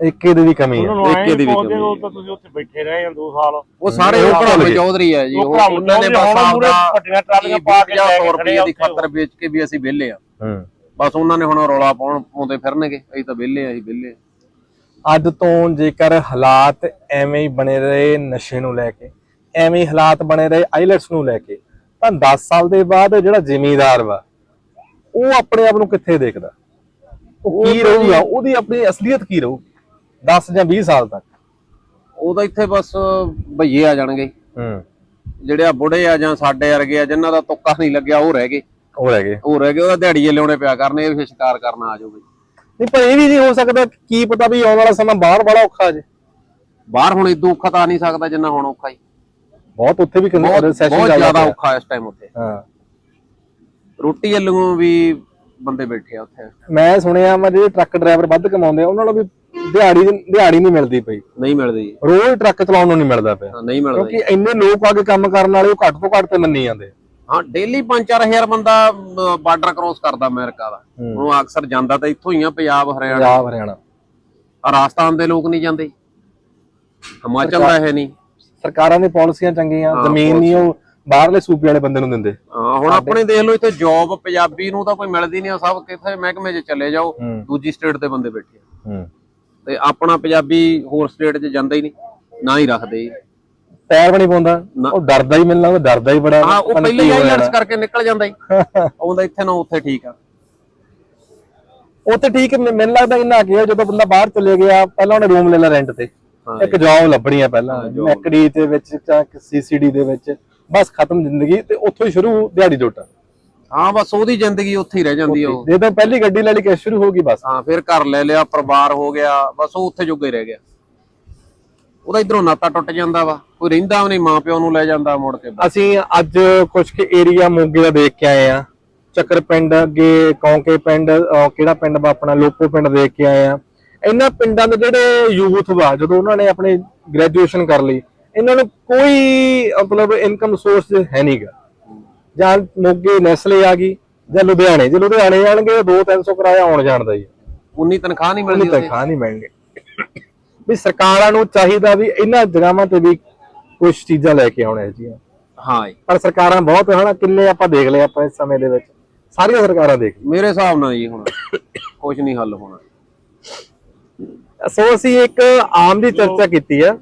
ਇੱਕੇ ਦੀ ਵੀ ਕਮੀ ਆ। ਇੱਕ ਇਹਦੀ ਵੀ ਕਮੀ ਆ। ਤਾਂ ਤੁਸੀਂ ਉੱਥੇ ਬੈਠੇ ਰਹੇ ਆ 2 ਸਾਲ। ਉਹ ਸਾਰੇ ਉਹ ਭਰਾਵੇ ਚੌਧਰੀ ਆ ਜੀ ਉਹ ਉਹਨਾਂ ਨੇ ਬਸ ਆਪਦਾ ਪੱਟੀਆਂ ਟਰਾਲੀਆਂ ਪਾ ਕੇ 100 ਰੁਪਏ ਦੀ ਖਾਤਰ ਵੇਚ ਕੇ ਵੀ ਅਸੀਂ ਵਿਹਲੇ ਆ। ਹੂੰ। ਬਸ ਉਹਨਾਂ ਨੇ ਹੁਣ ਰੌਲਾ ਪਾਉਣ ਪਾਉਂਦੇ ਫਿਰਨਗੇ ਅਸੀਂ ਤਾਂ ਵਿਹਲੇ ਆ ਅਸੀਂ ਵਿਹਲੇ ਆ। ਅੱਜ ਤੋਂ ਜੇਕਰ ਹਾਲਾਤ ਐਵੇਂ ਹੀ ਬਣੇ ਰਹੇ ਨਸ਼ੇ ਨੂੰ ਲੈ ਕੇ ਐਵੇਂ ਹੀ ਹਾਲਾਤ ਬਣੇ ਰਹੇ ਆਈਲੈਟਸ ਨੂੰ ਲੈ ਕੇ ਤਾਂ 10 ਸਾਲ ਦੇ ਬਾਅਦ ਜਿਹੜਾ ਜ਼ਿਮੀਂਦਾਰ ਵਾ ਉਹ ਆਪਣੇ ਆਪ ਨੂੰ ਕਿੱਥੇ ਦੇਖਦਾ? ਉਹ ਕੀ ਰਹੂਗਾ? ਉਹਦੀ ਆਪਣੀ ਅਸਲੀਅਤ ਕੀ ਰਹੂ? 10 ਜਾਂ 20 ਸਾਲ ਤੱਕ। ਉਹ ਤਾਂ ਇੱਥੇ ਬਸ ਭਈਏ ਆ ਜਾਣਗੇ। ਹੂੰ। ਜਿਹੜੇ ਆ ਬੁੜੇ ਆ ਜਾਂ ਸਾਡੇ ਵਰਗੇ ਆ ਜਿਨ੍ਹਾਂ ਦਾ ਤੁੱਕਾ ਨਹੀਂ ਲੱਗਿਆ ਉਹ ਰਹਿ ਗਏ। ਉਹ ਰਹਿ ਗਏ। ਉਹ ਰਹਿ ਗਏ ਉਹਦਾ ਦਿਹਾੜੀਏ ਲਿਆਉਣੇ ਪਿਆ ਕਰਨੇ ਇਹ ਸ਼ਿਕਾਰ ਕਰਨ ਆ ਜਾਓਗੇ ਨਹੀਂ ਪਰ ਇਹ ਵੀ ਨਹੀਂ ਹੋ ਸਕਦਾ ਕੀ ਪਤਾ ਵੀ ਆਉਣ ਵਾਲਾ ਸਮਾਂ ਬਾਹਰ ਬੜਾ ਔਖਾ ਜੇ। ਬਾਹਰ ਹੁਣ ਇਦੋਂ ਔਖਾ ਤਾਂ ਨਹੀਂ ਸਕਦਾ ਜਿੰਨਾ ਹੁਣ ਔਖਾ ਹੀ। ਬਹੁਤ ਉੱਥੇ ਵੀ ਬਹੁਤ ਰੈਸੈਸ਼ਨ ਬਹੁਤ ਜ਼ਿਆਦਾ। ਔਖਾ ਇਸ ਟਾਈਮ ਉੱਥੇ। ਹਾਂ। ਰੋਟੀ ਵੱਲੋਂ ਵੀ ਬੰਦੇ ਬੈਠੇ ਆ ਉੱਥੇ? ਮੈਂ ਸੁਣਿਆ ਮੈਂ ਜਿਹੜੇ ਟਰੱਕ ਡਰਾਈਵਰ ਵੱਧ ਕਮਾਉਂਦੇ ਆ ਉਹਨਾਂ ਨੂੰ ਵੀ ਦਿਹਾੜੀ ਦਿਹਾੜੀ ਨਹੀਂ ਮਿਲਦੀ ਪਈ। ਨਹੀਂ ਮਿਲਦੀ। ਰੋਜ਼ ਟਰੱਕ ਚਲਾਉਣ ਨੂੰ ਨਹੀਂ ਮਿਲਦਾ ਪਿਆ। ਹਾਂ, ਨਹੀਂ ਮਿਲਦਾ ਕਿਉਂਕਿ ਇੰਨੇ ਲੋਕ ਆ ਕੇ ਕੰਮ ਕਰਨ ਵਾਲੇ ਉਹ ਘੱਟ ਤੋਂ ਘੱਟ ਤੇ ਮੰਨੀ ਜਾਂਦੇ ਹਾਂ ਡੇਲੀ 5-4000 ਬੰਦਾ ਬਾਰਡਰ ਕ੍ਰੋਸ ਕਰਦਾ ਅਮਰੀਕਾ ਦਾ। ਉਹ ਅਕਸਰ ਜਾਂਦਾ ਤਾਂ ਇੱਥੋਂ ਹੀ ਆ ਪੰਜਾਬ ਹਰਿਆਣਾ। ਪੰਜਾਬ ਹਰਿਆਣਾ। ਆਹ ਰਾਜਸਥਾਨ ਦੇ ਲੋਕ ਨਹੀਂ ਜਾਂਦੇ। ਹਿਮਾਚਲ ਦਾ ਹੈ ਨਹੀਂ। ਸਰਕਾਰਾਂ ਦੀ ਪਾਲਿਸੀਆਂ ਚੰਗੀਆਂ ਜ਼ਮੀਨ ਨਹੀਂ ਉਹ ਬਾਹਰਲੇ ਸੂਬੇ ਵਾਲੇ ਬੰਦੇ ਨੂੰ ਦਿੰਦੇ। ਹਾਂ, ਹੁਣ ਆਪਣੇ ਦੇਖ ਲਓ ਇੱਥੇ ਜੌਬ ਪੰਜਾਬੀ ਨੂੰ ਤਾਂ ਕੋਈ ਮਿਲਦੀ ਨਹੀਂ ਆ ਸਭ ਕਿਥੇ ਮਹਿਕਮੇ 'ਚ ਚਲੇ ਜਾਓ। ਦੂਜੀ ਸਟੇਟ ਦੇ ਬੰਦੇ ਬੈਠੇ ਆ। ਹੂੰ। ਤੇ ਆਪਣਾ ਪੰਜਾਬੀ ਹੋਰ ਸਟੇਟ 'ਚ ਜਾਂਦਾ ਹੀ ਨਹੀਂ ਨਾ ਹੀ ਰੱਖਦੇ ਪੈਰ ਵੀ ਨਹੀਂ ਪਾਉਂਦਾ। ਉਹ ਡਰਦਾ ਹੀ ਮੈਨੂੰ ਲੱਗਦਾ ਡਰਦਾ ਹੀ ਬੜਾ। ਹਾਂ ਉਹ ਪਹਿਲੇ ਹੀ ਆਈਲੈਂਡਸ। ਕਰਕੇ ਨਿਕਲ ਜਾਂਦਾ ਹੀ। ਆਉਂਦਾ ਇੱਥੇ ਨਾ ਉੱਥੇ ਠੀਕ ਆ। ਉੱਥੇ ਠੀਕ ਮੈਨੂੰ ਲੱਗਦਾ ਇੰਨਾ ਕੀ ਜਦੋਂ ਬੰਦਾ ਬਾਹਰ ਚਲੇ ਗਿਆ ਪਹਿਲਾਂ ਉਹਨੇ ਰੂਮ ਲੈ ਲਿਆ ਰੈਂਟ ਤੇ। ਇੱਕ ਜੌਬ ਲੱਭਣੀ ਆ ਪਹਿਲਾਂ। ਮੈਕਡੀ ਦੇ ਵਿੱਚ ਜਾਂ ਸੀਸੀਡੀ ਦੇ ਵਿੱਚ। ਬਸ ਖਤਮ ਜ਼ਿੰਦਗੀ ਤੇ ਉੱਥੋਂ ਹੀ ਸ਼ੁਰੂ ਦਿਹਾੜੀ ਜੋਟਾ। ਹਾਂ ਬਸ ਉਹਦੀ ਜ਼ਿੰਦਗੀ ਉੱਥੇ ਹੀ ਰਹਿ ਜਾਂਦੀ ਆ ਉਹ। ਜਦੋਂ ਪਹਿਲੀ ਗੱਡੀ ਲੈ ਲਈ ਕਿ ਸ਼ੁਰੂ ਹੋ ਗਈ ਬਸ। ਹਾਂ ਫਿਰ ਘਰ ਲੈ ਲਿਆ ਪਰਿਵਾਰ ਹੋ ਗਿਆ ਬਸ ਉਹ ਉੱਥੇ ਜੋਗਾ ਹੀ ਰਹਿ ਗਿਆ। ਉਹਦਾ ਇਧਰੋਂ ਨਾਤਾ ਟੁੱਟ ਜਾਂਦਾ ਵਾ ਕੋਈ ਰਹਿੰਦਾ ਵੀ ਨਹੀਂ ਮਾਂ ਪਿਓ ਨੂੰ ਲੈ ਜਾਂਦਾ ਮੁੜ ਕੇ ਅਸੀਂ ਅੱਜ ਕੁਝ ਕੁ ਏਰੀਆ ਮੋਗੇ ਦਾ ਦੇਖ ਕੇ ਆਏ ਆ। ਚੱਕਰ ਪਿੰਡ ਅੱਗੇ ਕੌਂਕੇ ਪਿੰਡ ਕਿਹੜਾ ਪਿੰਡ ਵਾ ਆਪਣਾ ਲੋਪੋ ਪਿੰਡ ਦੇਖ ਕੇ ਆਏ ਆ। ਇਹਨਾਂ ਪਿੰਡਾਂ ਦੇ ਜਿਹੜੇ ਯੂਥ ਵਾ ਜਦੋਂ ਉਹਨਾਂ ਨੇ ਆਪਣੀ ਗ੍ਰੈਜੂਏਸ਼ਨ ਕਰ ਲਈ ਇਹਨਾਂ ਨੂੰ ਕੋਈ ਮਤਲਬ ਇਨਕਮ ਸੋਰਸ ਹੈ ਨਹੀਂਗਾ ਜਾਂ ਮੋਗੇ ਨੈਸਲੇ ਆ ਗਈ ਜਾਂ ਲੁਧਿਆਣੇ ਜੇ ਲੁਧਿਆਣੇ ਜਾਣਗੇ 2-300 ਕਿਰਾਇਆ ਆਉਣ ਜਾਣ ਦਾ। ਉਨੀ ਤਨਖਾਹ ਨਹੀਂ ਮਿਲਦੀ ਉਹਦੀ। ਤਨਖਾਹ ਨਹੀਂ ਮਿਲਣੀ। ਵੀ ਸਰਕਾਰਾਂ ਨੂੰ ਚਾਹੀਦਾ ਵੀ ਇਹਨਾਂ ਜਗ੍ਹਾਵਾਂ ਤੇ ਵੀ ਕੁਝ ਚੀਜ਼ਾਂ ਲੈ ਕੇ ਆਉਣ ਜੀ ਹਾਂ ਪਰ ਸਰਕਾਰਾਂ ਬਹੁਤ ਹਨਾ ਕਿੰਨੇ ਆਪਾਂ ਦੇਖ ਲਏ ਆਪਾਂ ਇਸ ਸਮੇਂ ਦੇ ਵਿੱਚ। ਸਾਰੀਆਂ ਸਰਕਾਰਾਂ ਦੇਖ ਮੇਰੇ ਹਿਸਾਬ ਨਾਲ ਜੀ ਹੁਣ ਕੁਝ ਨਹੀਂ ਹੱਲ ਹੋਣਾ। ਸੋ ਅਸੀਂ ਇੱਕ ਆਮ ਦੀ ਚਰਚਾ ਕੀਤੀ ਆ।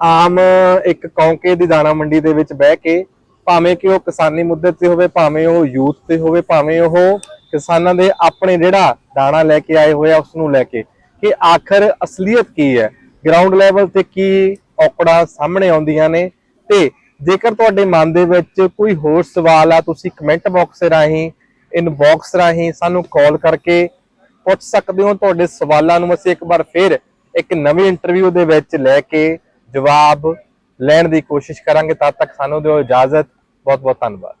ਆਮ ਇੱਕ ਕੌਂਕੇ ਦੀ ਦਾਣਾ ਮੰਡੀ ਦੇ ਵਿੱਚ ਬਹਿ ਕੇ ਭਾਵੇਂ ਕਿ ਉਹ ਕਿਸਾਨੀ ਮੁੱਦੇ ਤੇ ਹੋਵੇ, ਭਾਵੇਂ ਉਹ ਯੂਥ ਤੇ ਹੋਵੇ, ਭਾਵੇਂ ਉਹ ਕਿਸਾਨਾਂ ਦੇ ਆਪਣੇ ਜਿਹੜਾ ਦਾਣਾ ਲੈ ਕੇ ਆਏ ਹੋਏ ਆ ਉਸ ਨੂੰ ਲੈ ਕੇ। ਕਿ ਆਖਰ ਅਸਲੀਅਤ ਕੀ ਹੈ? ਗਰਾਊਂਡ ਲੈਵਲ ਤੇ ਕੀ ਔਕੜਾਂ ਸਾਹਮਣੇ ਆਉਂਦੀਆਂ ਨੇ? ਤੇ ਜੇਕਰ ਤੁਹਾਡੇ ਮਨ ਦੇ ਵਿੱਚ ਕੋਈ ਹੋਰ ਸਵਾਲ ਆ, ਤੁਸੀਂ ਕਮੈਂਟ ਬਾਕਸ ਰਾਹੀਂ ਇਨਬਾਕਸ ਰਾਹੀਂ ਸਾਨੂੰ ਕਾਲ ਕਰਕੇ ਪੁੱਛ ਸਕਦੇ ਹੋ। ਤੁਹਾਡੇ ਸਵਾਲਾਂ ਨੂੰ ਅਸੀਂ ਇੱਕ ਵਾਰ ਫਿਰ ਇੱਕ ਨਵੀਂ ਇੰਟਰਵਿਊ ਦੇ ਵਿੱਚ ਲੈ ਕੇ ਜਵਾਬ ਲੈਣ ਦੀ ਕੋਸ਼ਿਸ਼ ਕਰਾਂਗੇ ਤਦ ਤੱਕ ਸਾਨੂੰ ਦਿਓ ਇਜਾਜ਼ਤ। ਬਹੁਤ ਬਹੁਤ ਧੰਨਵਾਦ।